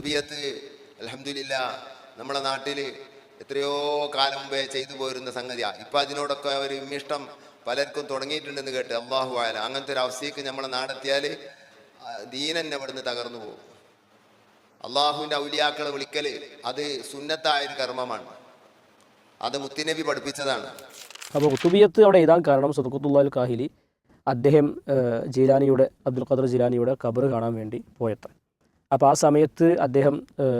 കുത്തുബിയത്ത് അലഹമില്ല നമ്മുടെ നാട്ടിൽ എത്രയോ കാലം മുമ്പേ ചെയ്തു പോരുന്ന സംഗതിയാണ് ഇപ്പം അതിനോടൊക്കെ ഒരു ഇമ്മിഷ്ടം പലർക്കും തുടങ്ങിയിട്ടുണ്ടെന്ന് കേട്ട് അള്ളാഹു ആയാല അങ്ങനത്തെ ഒരു അവസ്ഥയ്ക്ക് നമ്മളെ നാടെത്തിയാൽ ദീനന്നെ അവിടുന്ന് തകർന്നു പോകും. അള്ളാഹുവിന്റെ ഔലിയാക്കളെ വിളിക്കൽ അത് സുന്നത്തായൊരു കർമ്മമാണ്. അത് മുത്തിനബി പഠിപ്പിച്ചതാണ്. അപ്പോൾ കുത്തുബിയത്ത് അവിടെ എഴുതാൻ കാരണം സദഖത്തുല്ലാൽ കാഹിലി അദ്ദേഹം ജീലാനിയുടെ അബ്ദുൽ ഖദർ ജീലാനിയുടെ ഖബർ കാണാൻ വേണ്ടി പോയത്ര. അപ്പോൾ ആ സമയത്ത് അദ്ദേഹം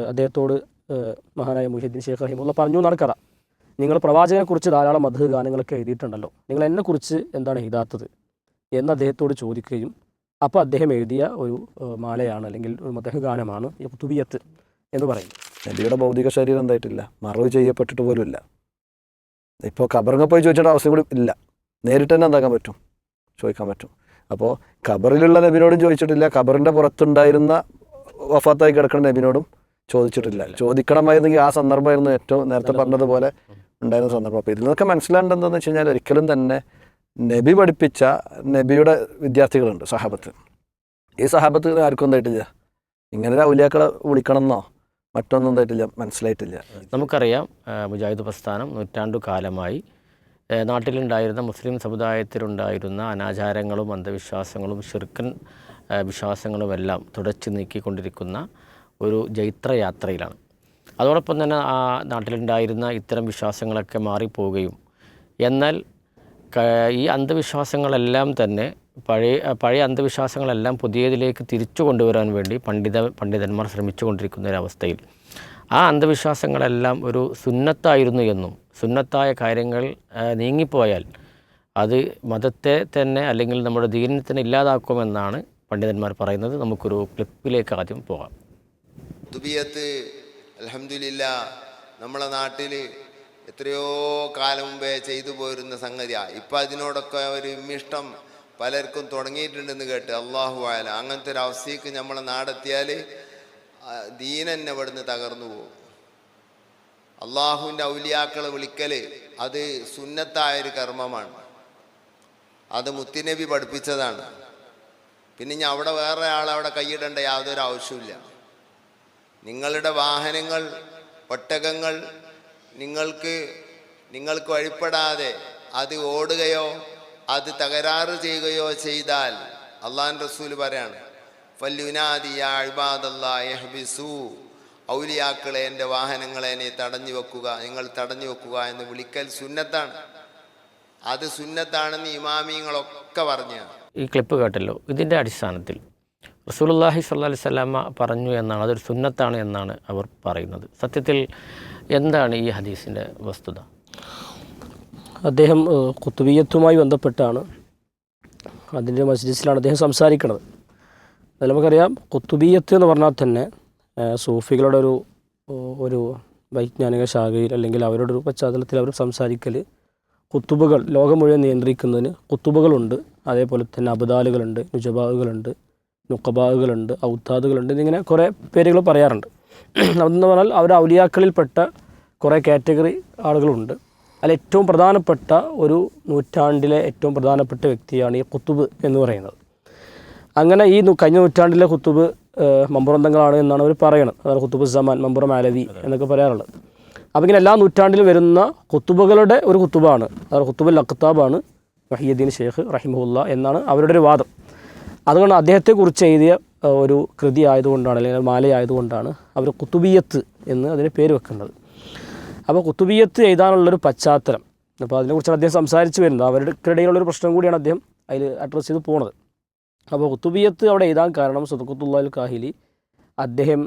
അദ്ദേഹത്തോട് മഹാനായ മുഹിദ്ദീൻ ഷേഖ് റഹിമുള്ള പറഞ്ഞു നടക്കറ നിങ്ങൾ പ്രവാചകനെക്കുറിച്ച് ധാരാളം മധു ഗാനങ്ങളൊക്കെ എഴുതിയിട്ടുണ്ടല്ലോ. നിങ്ങൾ എന്നെക്കുറിച്ച് എന്താണ് എഴുതാത്തത്? എന്ന് അദ്ദേഹത്തോട് ചോദിക്കുകയും അപ്പോൾ അദ്ദേഹം എഴുതിയ ഒരു മാലയാണ് അല്ലെങ്കിൽ ഒരു മധു ഗാനമാണ് ഈ കുത്തുബിയത്ത് എന്ന് പറയുന്നത്. നബിയുടെ ഭൗതിക ശരീരം എന്തായിട്ടില്ല. മറവ് ചെയ്യപ്പെട്ടിട്ട് പോലും ഇല്ല ഇപ്പോൾ ഖബറിങ്ങ പോയി ചോദിച്ചേണ്ട അവസ്ഥ കൂടി ഇല്ല. നേരിട്ട് തന്നെ എന്താക്കാൻ പറ്റും? ചോദിക്കാൻ പറ്റും. അപ്പോൾ ഖബറിലുള്ള നബിനോടും ചോദിച്ചിട്ടില്ല. ഖബറിന്റെ പുറത്തുണ്ടായിരുന്ന വഫാത്തായി കിടക്കുന്ന നബിനോടും ചോദിച്ചിട്ടില്ല. ചോദിക്കണമായിരുന്നെങ്കിൽ ആ സന്ദർഭമായിരുന്നു ഏറ്റവും നേരത്തെ പറഞ്ഞതുപോലെ ഉണ്ടായിരുന്ന സന്ദർഭം. അപ്പോൾ ഇതിൽ നിന്നൊക്കെ മനസ്സിലാവേണ്ടത് എന്താണെന്ന് വെച്ച് കഴിഞ്ഞാൽ ഒരിക്കലും തന്നെ നബി പഠിപ്പിച്ച നബിയുടെ വിദ്യാർത്ഥികളുണ്ട് സഹാബത്ത്. ഈ സഹാബത്ത് ആർക്കും എന്തായിട്ടില്ല? ഇങ്ങനെ ഒരു ഔലിയാക്കളെ വിളിക്കണമെന്നോ മറ്റൊന്നും എന്തായിട്ടില്ല? മനസ്സിലായിട്ടില്ല. നമുക്കറിയാം മുജാഹിദ് പ്രസ്ഥാനം നൂറ്റാണ്ടു കാലമായി. നാട്ടിലുണ്ടായിരുന്ന മുസ്ലിം സമുദായത്തിലുണ്ടായിരുന്ന അനാചാരങ്ങളും അന്ധവിശ്വാസങ്ങളും ഷിർക്കൻ വിശ്വാസങ്ങളുമെല്ലാം തുടച്ചു നീക്കിക്കൊണ്ടിരിക്കുന്ന ഒരു ജൈത്രയാത്രയിലാണ്. അതോടൊപ്പം തന്നെ ആ നാട്ടിലുണ്ടായിരുന്ന ഇത്തരം വിശ്വാസങ്ങളൊക്കെ മാറിപ്പോവുകയും എന്നാൽ ഈ അന്ധവിശ്വാസങ്ങളെല്ലാം തന്നെ പഴയ പഴയ അന്ധവിശ്വാസങ്ങളെല്ലാം പുതിയതിലേക്ക് തിരിച്ചു കൊണ്ടുവരാൻ വേണ്ടി പണ്ഡിത പണ്ഡിതന്മാർ ശ്രമിച്ചു കൊണ്ടിരിക്കുന്ന ഒരവസ്ഥയിൽ ആ അന്ധവിശ്വാസങ്ങളെല്ലാം ഒരു സുന്നത്തായിരുന്നു എന്നും സുന്നത്തായ കാര്യങ്ങൾ നീങ്ങിപ്പോയാൽ അത് മതത്തെ തന്നെ അല്ലെങ്കിൽ നമ്മുടെ ദീനത്തിന് ഇല്ലാതാക്കുമെന്നാണ് പണ്ഡിതന്മാർ പറയുന്നത് നമുക്കൊരു ക്ലിപ്പിലേക്ക് ആദ്യം പോകാം. ദുബിയത്ത് അലഹമില്ല നമ്മളെ നാട്ടിൽ എത്രയോ കാലം മുമ്പേ ചെയ്തു പോരുന്ന സംഗതിയാണ് ഇപ്പം അതിനോടൊക്കെ ഒരു ഇമ്മിഷ്ടം പലർക്കും തുടങ്ങിയിട്ടുണ്ടെന്ന് കേട്ട് അള്ളാഹു ആയാല അങ്ങനത്തെ ഒരു അവസ്ഥയ്ക്ക് നമ്മളെ നാടെത്തിയാൽ ദീനന്നെ ഇവിടുന്ന് തകർന്നു പോകും. അള്ളാഹുവിന്റെ ഔലിയാക്കളെ വിളിക്കൽ അത് സുന്നത്തായൊരു കർമ്മമാണ്. അത് മുത്തിനബി പഠിപ്പിച്ചതാണ്. പിന്നെ ഞാൻ അവിടെ വേറെ ആളവിടെ കൈയിടേണ്ട യാതൊരു ആവശ്യമില്ല നിങ്ങളുടെ വാഹനങ്ങൾ ഒട്ടകങ്ങൾ നിങ്ങൾക്ക് നിങ്ങൾക്ക് വഴിപ്പെടാതെ അത് ഓടുകയോ അത് തകരാറ് ചെയ്യുകയോ ചെയ്താൽ അള്ളാൻ റസൂൽ പറയാണ് ഔലിയാക്കളെ എന്റെ വാഹനങ്ങളെ നീ തടഞ്ഞു വെക്കുക നിങ്ങൾ തടഞ്ഞു വെക്കുക എന്ന് വിളിക്കൽ സുന്നത്താണ്. അത് സുന്നത്താണെന്ന് ഇമാമിങ്ങളൊക്കെ പറഞ്ഞു. ഈ ക്ലിപ്പ് കേട്ടല്ലോ. ഇതിന്റെ അടിസ്ഥാനത്തിൽ സ്വല്ലല്ലാഹി അലൈഹി വസല്ലമ പറഞ്ഞു എന്നാണ് അതൊരു സുന്നത്താണ് എന്നാണ് അവർ പറയുന്നത്. സത്യത്തിൽ എന്താണ് ഈ ഹദീസിന്റെ വസ്തുത? അദ്ദേഹം കുത്തുബീയത്തുമായി ബന്ധപ്പെട്ടാണ് അതിന്റെ മസ്ജിദിലാണ് അദ്ദേഹം സംസാരിക്കുന്നത് അതിൽ നമുക്കറിയാം കുത്തുബീയത്ത് എന്ന് പറഞ്ഞാൽ തന്നെ സൂഫികളുടെ ഒരു ഒരു വൈജ്ഞാനിക ശാഖയിൽ അല്ലെങ്കിൽ അവരുടെ ഒരു പശ്ചാത്തലത്തിൽ അവർ സംസാരിക്കൽ കുത്തുബുകൾ ലോകം മുഴുവൻ നിയന്ത്രിക്കുന്നതിന് കുത്തുബുകളുണ്ട് അതേപോലെ തന്നെ അബദാലുകളുണ്ട് നുജബാവുകളുണ്ട് നുക്കബാഗുകളുണ്ട് ഔത്താദുകളുണ്ട് എന്നിങ്ങനെ കുറേ പേരുകൾ പറയാറുണ്ട്. അതെന്ന് പറഞ്ഞാൽ അവർ ഔലിയാക്കളിൽപ്പെട്ട കുറേ കാറ്റഗറി ആളുകളുണ്ട്. അതിൽ ഏറ്റവും പ്രധാനപ്പെട്ട ഒരു നൂറ്റാണ്ടിലെ ഏറ്റവും പ്രധാനപ്പെട്ട വ്യക്തിയാണ് ഈ കുത്തുബ് എന്ന് പറയുന്നത്. അങ്ങനെ ഈ കഴിഞ്ഞ നൂറ്റാണ്ടിലെ കുത്തുബ് മമ്പുറന്തങ്ങളാണ് എന്നാണ് അവർ പറയുന്നത് അതാണ് കുത്തുബ് സമാൻ മമ്പുറം ആലവി എന്നൊക്കെ പറയാറുള്ളത്. അപ്പോൾ ഇങ്ങനെ എല്ലാ നൂറ്റാണ്ടിലും വരുന്ന കുത്തുബുകളുടെ ഒരു കുത്തുബാണ് അതാണ് കുത്തുബുൽ അഖ്താബാണ്. വഹിയുദ്ദീൻ ഷെയ്ഖ് റഹിമുല്ല എന്നാണ് അവരുടെ ഒരു വാദം. അതുകൊണ്ട് അദ്ദേഹത്തെക്കുറിച്ച് എഴുതിയ ഒരു കൃതി ആയതുകൊണ്ടാണ് അല്ലെങ്കിൽ മാലയായതുകൊണ്ടാണ് അവർ കുത്തുബിയത്ത് എന്ന് അതിന് പേര് വെക്കുന്നത് അപ്പോൾ കുത്തുബിയത്ത് എഴുതാനുള്ളൊരു പശ്ചാത്തലം. അപ്പോൾ അതിനെക്കുറിച്ചാണ് അദ്ദേഹം സംസാരിച്ച് വരുന്നത്. അവർക്കിടയിലുള്ളൊരു പ്രശ്നം കൂടിയാണ് അദ്ദേഹം അതിൽ അഡ്രസ്സ് ചെയ്ത് പോണത്. അപ്പോൾ കുത്തുബിയത്ത് അവിടെ എഴുതാൻ കാരണം സദഖത്തുല്ലാൽ കാഹിലി അദ്ദേഹം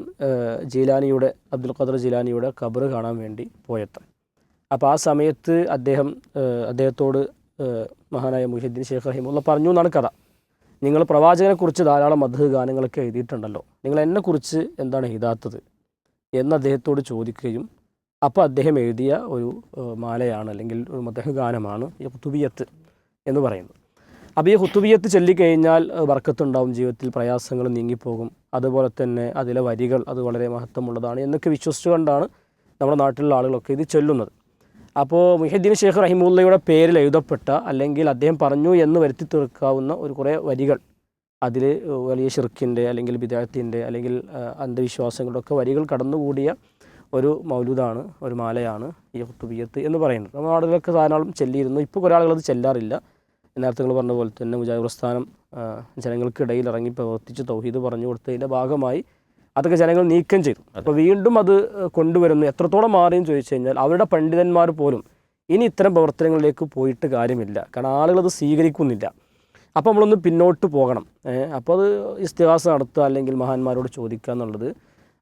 ജീലാനിയുടെ അബ്ദുൽ ഖദർ ജീലാനിയുടെ ഖബർ കാണാൻ വേണ്ടി പോയത്ര. അപ്പോൾ ആ സമയത്ത് അദ്ദേഹം അദ്ദേഹത്തോട് മഹാനായ മുഹിദ്ദീൻ ഷേഖ് റഹിമുള്ള പറഞ്ഞു എന്നാണ് കഥ. നിങ്ങൾ പ്രവാചകനെക്കുറിച്ച് ധാരാളം മധു ഗാനങ്ങളൊക്കെ എഴുതിയിട്ടുണ്ടല്ലോ. നിങ്ങൾ എന്നെക്കുറിച്ച് എന്താണ് എഴുതാത്തത്? എന്ന് അദ്ദേഹത്തോട് ചോദിക്കുകയും അപ്പോൾ അദ്ദേഹം എഴുതിയ ഒരു മാലയാണ് അല്ലെങ്കിൽ ഒരു മധു ഗാനമാണ് ഈ കുത്തുബിയത്ത് എന്ന് പറയുന്നത്. അപ്പോൾ ഈ ഹുത്തുബിയത്ത് ചൊല്ലിക്കഴിഞ്ഞാൽ വർക്കത്തുണ്ടാവും ജീവിതത്തിൽ പ്രയാസങ്ങൾ നീങ്ങിപ്പോകും. അതുപോലെ തന്നെ അതിലെ വരികൾ അത് വളരെ മഹത്വമുള്ളതാണ് എന്നൊക്കെ വിശ്വസിച്ചുകൊണ്ടാണ് നമ്മുടെ നാട്ടിലുള്ള ആളുകളൊക്കെ ഇത് ചൊല്ലുന്നത്. അപ്പോൾ മുഹദ്ദീൻ ഷെയ്ഖ് റഹിമുല്ലയുടെ പേരിൽ എഴുതപ്പെട്ട അല്ലെങ്കിൽ അദ്ദേഹം പറഞ്ഞു എന്ന് വരുത്തി തീർക്കാവുന്ന ഒരു കുറേ വരികൾ. അതിൽ വലിയ ഷിർക്കിന്റെ അല്ലെങ്കിൽ വിദേഹത്തിന്റെ അല്ലെങ്കിൽ അന്ധവിശ്വാസങ്ങളുടെ ഒക്കെ വരികൾ കടന്നുകൂടിയ ഒരു മൗലൂദാണ് ഒരു മാലയാണ് ഈ ഹുത്തുബിയത്ത് എന്ന് പറയുന്നത്. നമ്മുടെ ആളുകളൊക്കെ ധാരാളം ചെല്ലിയിരുന്നു. ഇപ്പോൾ കുറേ ആളുകൾ അത് ചെല്ലാറില്ല. നേരത്തെ നിങ്ങൾ പറഞ്ഞ പോലെ തന്നെ മുജാഹിദ് പ്രസ്ഥാനം ജനങ്ങൾക്കിടയിൽ ഇറങ്ങി പ്രവർത്തിച്ച് തൗഹീദ് പറഞ്ഞു കൊടുത്തതിന്റെ ഭാഗമായി അതൊക്കെ ജനങ്ങൾ നീക്കം ചെയ്തു. അപ്പോൾ വീണ്ടും അത് കൊണ്ടുവരുന്നു. എത്രത്തോളം മാറിയെന്ന് ചോദിച്ചു കഴിഞ്ഞാൽ അവരുടെ പണ്ഡിതന്മാർ പോലും ഇനി ഇത്തരം പ്രവർത്തനങ്ങളിലേക്ക് പോയിട്ട് കാര്യമില്ല. കാരണം ആളുകൾ അത് സ്വീകരിക്കുന്നില്ല. അപ്പോൾ നമ്മളൊന്ന് പിന്നോട്ട് പോകണം. അപ്പോൾ അത് ഇസ്തിഹാസം നടത്തുക അല്ലെങ്കിൽ മഹാന്മാരോട് ചോദിക്കുക എന്നുള്ളത്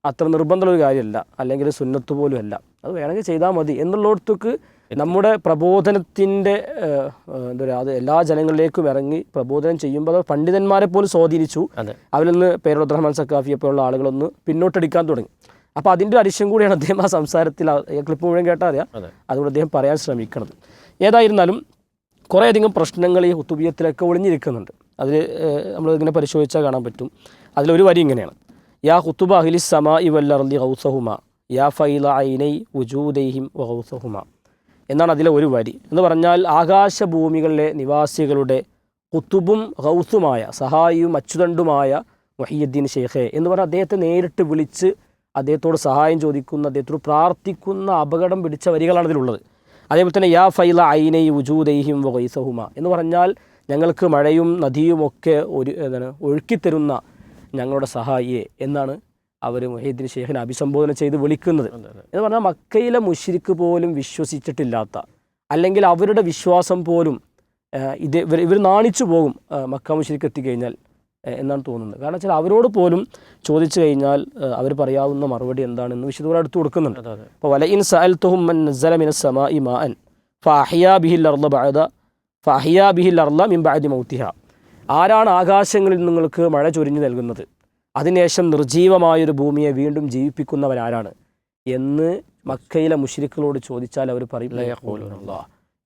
അത്ര നിർബന്ധമുള്ള ഒരു കാര്യമല്ല. അല്ലെങ്കിൽ സുന്നത്ത് പോലും അല്ല അത് വേണമെങ്കിൽ ചെയ്താൽ മതി. എന്നുള്ളിടത്തേക്ക് നമ്മുടെ പ്രബോധനത്തിന്റെ എന്താ പറയുക അത് എല്ലാ ജനങ്ങളിലേക്കും ഇറങ്ങി പ്രബോധനം ചെയ്യുമ്പോൾ അത് പണ്ഡിതന്മാരെ പോലും സ്വാധീനിച്ചു. അവരൊന്ന് റഹ്മാൻ സക്കാഫിയെ പോലുള്ള ആളുകളൊന്ന് പിന്നോട്ടടിക്കാൻ തുടങ്ങി. അപ്പോൾ അതിന്റെ അരിശം കൂടിയാണ് അദ്ദേഹം ആ സംസാരത്തിൽ ക്ലിപ്പ് മുഴുവൻ കേട്ടാൽ അറിയാം. അതെ. അതുകൊണ്ട് അദ്ദേഹം പറയാൻ ശ്രമിക്കുന്നത് ഏതായിരുന്നാലും കുറേയധികം പ്രശ്നങ്ങൾ ഈ ഹുത്തുബിയത്തിലൊക്കെ ഒളിഞ്ഞിരിക്കുന്നുണ്ട്. അതിൽ നമ്മൾ ഇങ്ങനെ പരിശോധിച്ചാൽ കാണാൻ പറ്റും. അതിലൊരു വരി ഇങ്ങനെയാണ്. യാ ഹുത്തുബ അഹ്ലി സമാ ഇവല്ലറന്തി ഹൗസഹുമ യാ ഫൈല ഐനൈ ഉജൂദൈഹിം വഹൗസഹുമ എന്നാണ് അതിലെ ഒരു വരി. എന്ന് പറഞ്ഞാൽ ആകാശഭൂമികളിലെ നിവാസികളുടെ കുത്തുബും ഹൗസുമായ സഹായിയും അച്ചുതണ്ടുമായ മൊഹീയദ്ദീൻ ഷെയ്ഖെ എന്ന് പറഞ്ഞാൽ അദ്ദേഹത്തെ നേരിട്ട് വിളിച്ച് അദ്ദേഹത്തോട് സഹായം ചോദിക്കുന്ന അദ്ദേഹത്തോട് പ്രാർത്ഥിക്കുന്ന അപകടം പിടിച്ച വരികളാണ് ഇതിലുള്ളത് അതേപോലെ തന്നെ യാ ഫൈല ഐനൈ ഉജൂദൈഹിം വൈസഹുമ എന്ന് പറഞ്ഞാൽ ഞങ്ങൾക്ക് മഴയും നദിയുമൊക്കെ ഒരു എന്താണ് ഒഴുക്കിത്തരുന്ന ഞങ്ങളുടെ സഹായിയെ എന്നാണ് അവർ മുഹീദ്ദീൻ ഷെയ്ഖിനെ അഭിസംബോധന ചെയ്ത് വിളിക്കുന്നത്. എന്ന് പറഞ്ഞാൽ മക്കയിലെ മുഷിരിക്ക് പോലും വിശ്വസിച്ചിട്ടില്ലാത്ത അല്ലെങ്കിൽ അവരുടെ വിശ്വാസം പോലും ഇത് ഇവർ ഇവർ നാണിച്ചു പോകും മക്ക മുഷിരിക്ക് എത്തിക്കഴിഞ്ഞാൽ എന്നാണ് തോന്നുന്നത്. കാരണം വെച്ചാൽ അവരോട് പോലും ചോദിച്ചു കഴിഞ്ഞാൽ അവർ പറയാവുന്ന മറുപടി എന്താണെന്ന് വിശുദ്ധ എടുത്തു കൊടുക്കുന്നുണ്ട്. അപ്പോൾ വല ഫഅഹ്യാ ബിഹിൽ ബഅദ ബിഹിൽ മിൻ ബഅദി ആരാണ് ആകാശങ്ങളിൽ നിങ്ങൾക്ക് മഴ ചൊരിഞ്ഞു നൽകുന്നത്? അതിനുശേഷം നിർജീവമായൊരു ഭൂമിയെ വീണ്ടും ജീവിപ്പിക്കുന്നവരാരാണ്? എന്ന് മക്കയിലെ മുഷ്രിക്കുകളോട് ചോദിച്ചാൽ അവർ പറയും "ലാ യഖൂലൂന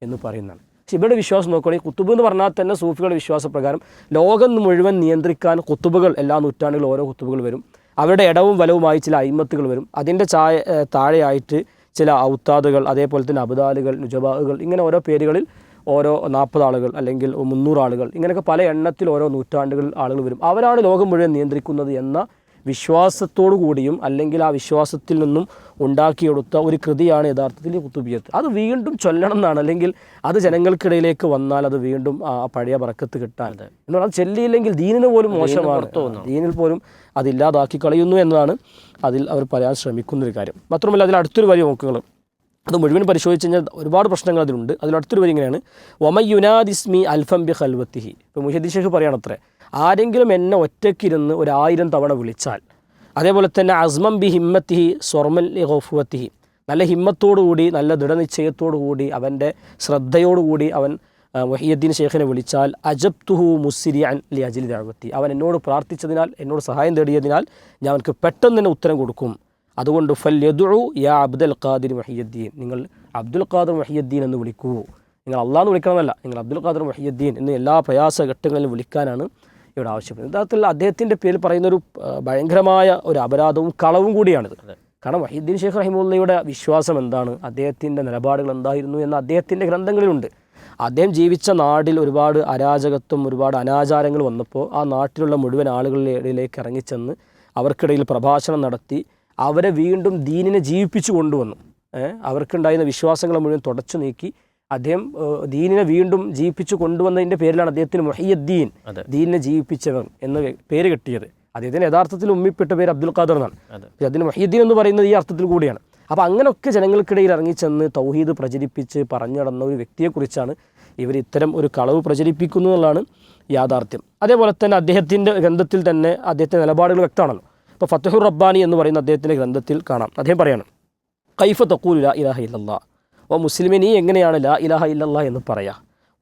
എന്ന് പറയുന്നതാണ്. പക്ഷെ ഇവരുടെ വിശ്വാസം നോക്കുകയാണെങ്കിൽ കുത്തുബ് എന്ന് പറഞ്ഞാൽ തന്നെ സൂഫികളുടെ വിശ്വാസപ്രകാരം ലോകം മുഴുവൻ നിയന്ത്രിക്കാൻ കുത്തുബുകൾ എല്ലാ നൂറ്റാണ്ടുകളും ഓരോ കുത്തുബുകൾ വരും. അവരുടെ ഇടവും വലവുമായി ചില അയിമത്തുകൾ വരും. അതിന്റെ ചായ താഴെയായിട്ട് ചില ഔത്താദുകൾ അതേപോലെ തന്നെ അബുദാലുകൾ നുജബാഹുകൾ ഇങ്ങനെ ഓരോ പേരുകളിൽ ഓരോ നാൽപ്പത് ആളുകൾ അല്ലെങ്കിൽ മുന്നൂറ് ആളുകൾ ഇങ്ങനെയൊക്കെ പല എണ്ണത്തിൽ ഓരോ നൂറ്റാണ്ടുകൾ ആളുകൾ വരും. അവരാണ് ലോകം മുഴുവൻ നിയന്ത്രിക്കുന്നത് എന്ന വിശ്വാസത്തോടു കൂടിയും അല്ലെങ്കിൽ ആ വിശ്വാസത്തിൽ നിന്നും ഉണ്ടാക്കിയെടുത്ത ഒരു കൃതിയാണ് യഥാർത്ഥത്തിൽ കുത്തുബിയത്ത് അത് വീണ്ടും ചൊല്ലണം എന്നാണ്. അല്ലെങ്കിൽ അത് ജനങ്ങൾക്കിടയിലേക്ക് വന്നാൽ അത് വീണ്ടും ആ പഴയ പറക്കത്ത് കിട്ടാൻ. അതെ. എന്ന് പറഞ്ഞാൽ ചെല്ലിയില്ലെങ്കിൽ ദീനിന് പോലും മോശമാണ്. ദീനിൽ പോലും അതില്ലാതാക്കി കളയുന്നു എന്നതാണ് അതിൽ അവർ പറയാൻ ശ്രമിക്കുന്നൊരു കാര്യം. മാത്രമല്ല അതിൽ അടുത്തൊരു വരി നോക്കുക അത് മുഴുവൻ പരിശോധിച്ച് കഴിഞ്ഞാൽ ഒരുപാട് പ്രശ്നങ്ങൾ അതിലുണ്ട്. അതിലടുത്തൊരു വരി ഇങ്ങനെയാണ്. ഒമയുനാദിസ്മി അൽഫം ബി ഹൽവത്തിഹി ഇപ്പോൾ മുഹദ്ദി ഷേഖ് പറയണത്രേ ആരെങ്കിലും എന്നെ ഒറ്റയ്ക്കിരുന്ന് ഒരു ആയിരം തവണ വിളിച്ചാൽ അതേപോലെ തന്നെ അസ്മം ബി ഹിമ്മത്തിഹി സ്വർമൽ ഹോഫുവത്തിഹി നല്ല ഹിമ്മത്തോടുകൂടി നല്ല ദൃഢനിശ്ചയത്തോടുകൂടി അവന്റെ ശ്രദ്ധയോടുകൂടി അവൻ വഹിയുദ്ദീൻ ഷേഖിനെ വിളിച്ചാൽ അജബ്തുഹു മുസ്സിരി അൻ ലി അജിലി ദഴവത്തി അവൻ എന്നോട് പ്രാർത്ഥിച്ചതിനാൽ എന്നോട് സഹായം തേടിയതിനാൽ ഞാൻ അവനക്ക് പെട്ടെന്ന് തന്നെ ഉത്തരം കൊടുക്കും. അതുകൊണ്ട് ഫൽ യദു യാ അബ്ദുൽ ഖാദിർ മഹിയുദ്ദീൻ. നിങ്ങൾ അബ്ദുൽ ഖാദർ മഹിയുദ്ദീൻ എന്ന് വിളിക്കൂ. നിങ്ങൾ അള്ളാഹ് വിളിക്കണമെന്നല്ല. നിങ്ങൾ അബ്ദുൽ ഖാദർ മഹിയുദ്ദീൻ എന്ന് എല്ലാ പ്രയാസ ഘട്ടങ്ങളിലും വിളിക്കാനാണ് ഇവിടെ ആവശ്യപ്പെടുന്നത്. യഥാർത്ഥത്തിൽ അദ്ദേഹത്തിന്റെ പേരിൽ പറയുന്ന ഒരു ഭയങ്കരമായ ഒരു അപരാധവും കളവും കൂടിയാണിത്. കാരണം വഹീദ്ദീൻ ഷെയ്ഖ് റഹിമുള്ളയുടെ വിശ്വാസം എന്താണ്? അദ്ദേഹത്തിന്റെ നിലപാടുകൾ എന്തായിരുന്നു എന്ന് അദ്ദേഹത്തിന്റെ ഗ്രന്ഥങ്ങളിലുണ്ട്. അദ്ദേഹം ജീവിച്ച നാടിൽ ഒരുപാട് അരാജകത്വം ഒരുപാട് അനാചാരങ്ങൾ വന്നപ്പോൾ ആ നാട്ടിലുള്ള മുഴുവൻ ആളുകളുടെ ഇടയിലേക്ക് ഇറങ്ങിച്ചെന്ന് അവർക്കിടയിൽ പ്രഭാഷണം നടത്തി അവരെ വീണ്ടും ദീനിനെ ജീവിപ്പിച്ചു കൊണ്ടുവന്നു. അവർക്കുണ്ടായിരുന്ന വിശ്വാസങ്ങളെ മുഴുവൻ തുടച്ചു നീക്കി. അദ്ദേഹം ദീനിനെ വീണ്ടും ജീവിപ്പിച്ചു കൊണ്ടുവന്നതിന്റെ പേരിലാണ് അദ്ദേഹത്തിന് മൊഹിയദ്ദീൻ ദീനിനെ ജീവിപ്പിച്ചവൻ എന്ന പേര് കിട്ടിയത്. അദ്ദേഹത്തിന് യഥാർത്ഥത്തിൽ ഉമ്മിപ്പെട്ട പേര് അബ്ദുൽ ഖാദർ എന്നാണ്. അതെ. അതിന് മൊഹീദ്ദീൻ എന്ന് പറയുന്നത് ഈ അർത്ഥത്തിൽ കൂടിയാണ്. അപ്പോൾ അങ്ങനെയൊക്കെ ജനങ്ങൾക്കിടയിൽ ഇറങ്ങിച്ചെന്ന് തൗഹീദ് പ്രചരിപ്പിച്ച് പറഞ്ഞു നടന്ന ഒരു വ്യക്തിയെക്കുറിച്ചാണ് ഇവർ ഇത്തരം ഒരു കളവ് പ്രചരിപ്പിക്കുന്നു എന്നുള്ളതാണ് യാഥാർത്ഥ്യം. അതേപോലെ തന്നെ അദ്ദേഹത്തിന്റെ ഗ്രന്ഥത്തിൽ തന്നെ അദ്ദേഹത്തിന്റെ നിലപാടുകൾ വ്യക്തമാണല്ലോ. ഇപ്പോൾ ഫത്തഹുർ റബ്ബാനി എന്ന് പറയുന്ന അദ്ദേഹത്തിന്റെ ഗ്രന്ഥത്തിൽ കാണാം. അദ്ദേഹം പറയാണ് കൈഫ തക്കൂൽ ലാ ഇലാഹ ഇല്ലല്ലാ. ഓ മുസ്ലിമെ നീ എങ്ങനെയാണ് ലാ ഇലാഹ ഇല്ലല്ലാ എന്ന് പറയാ?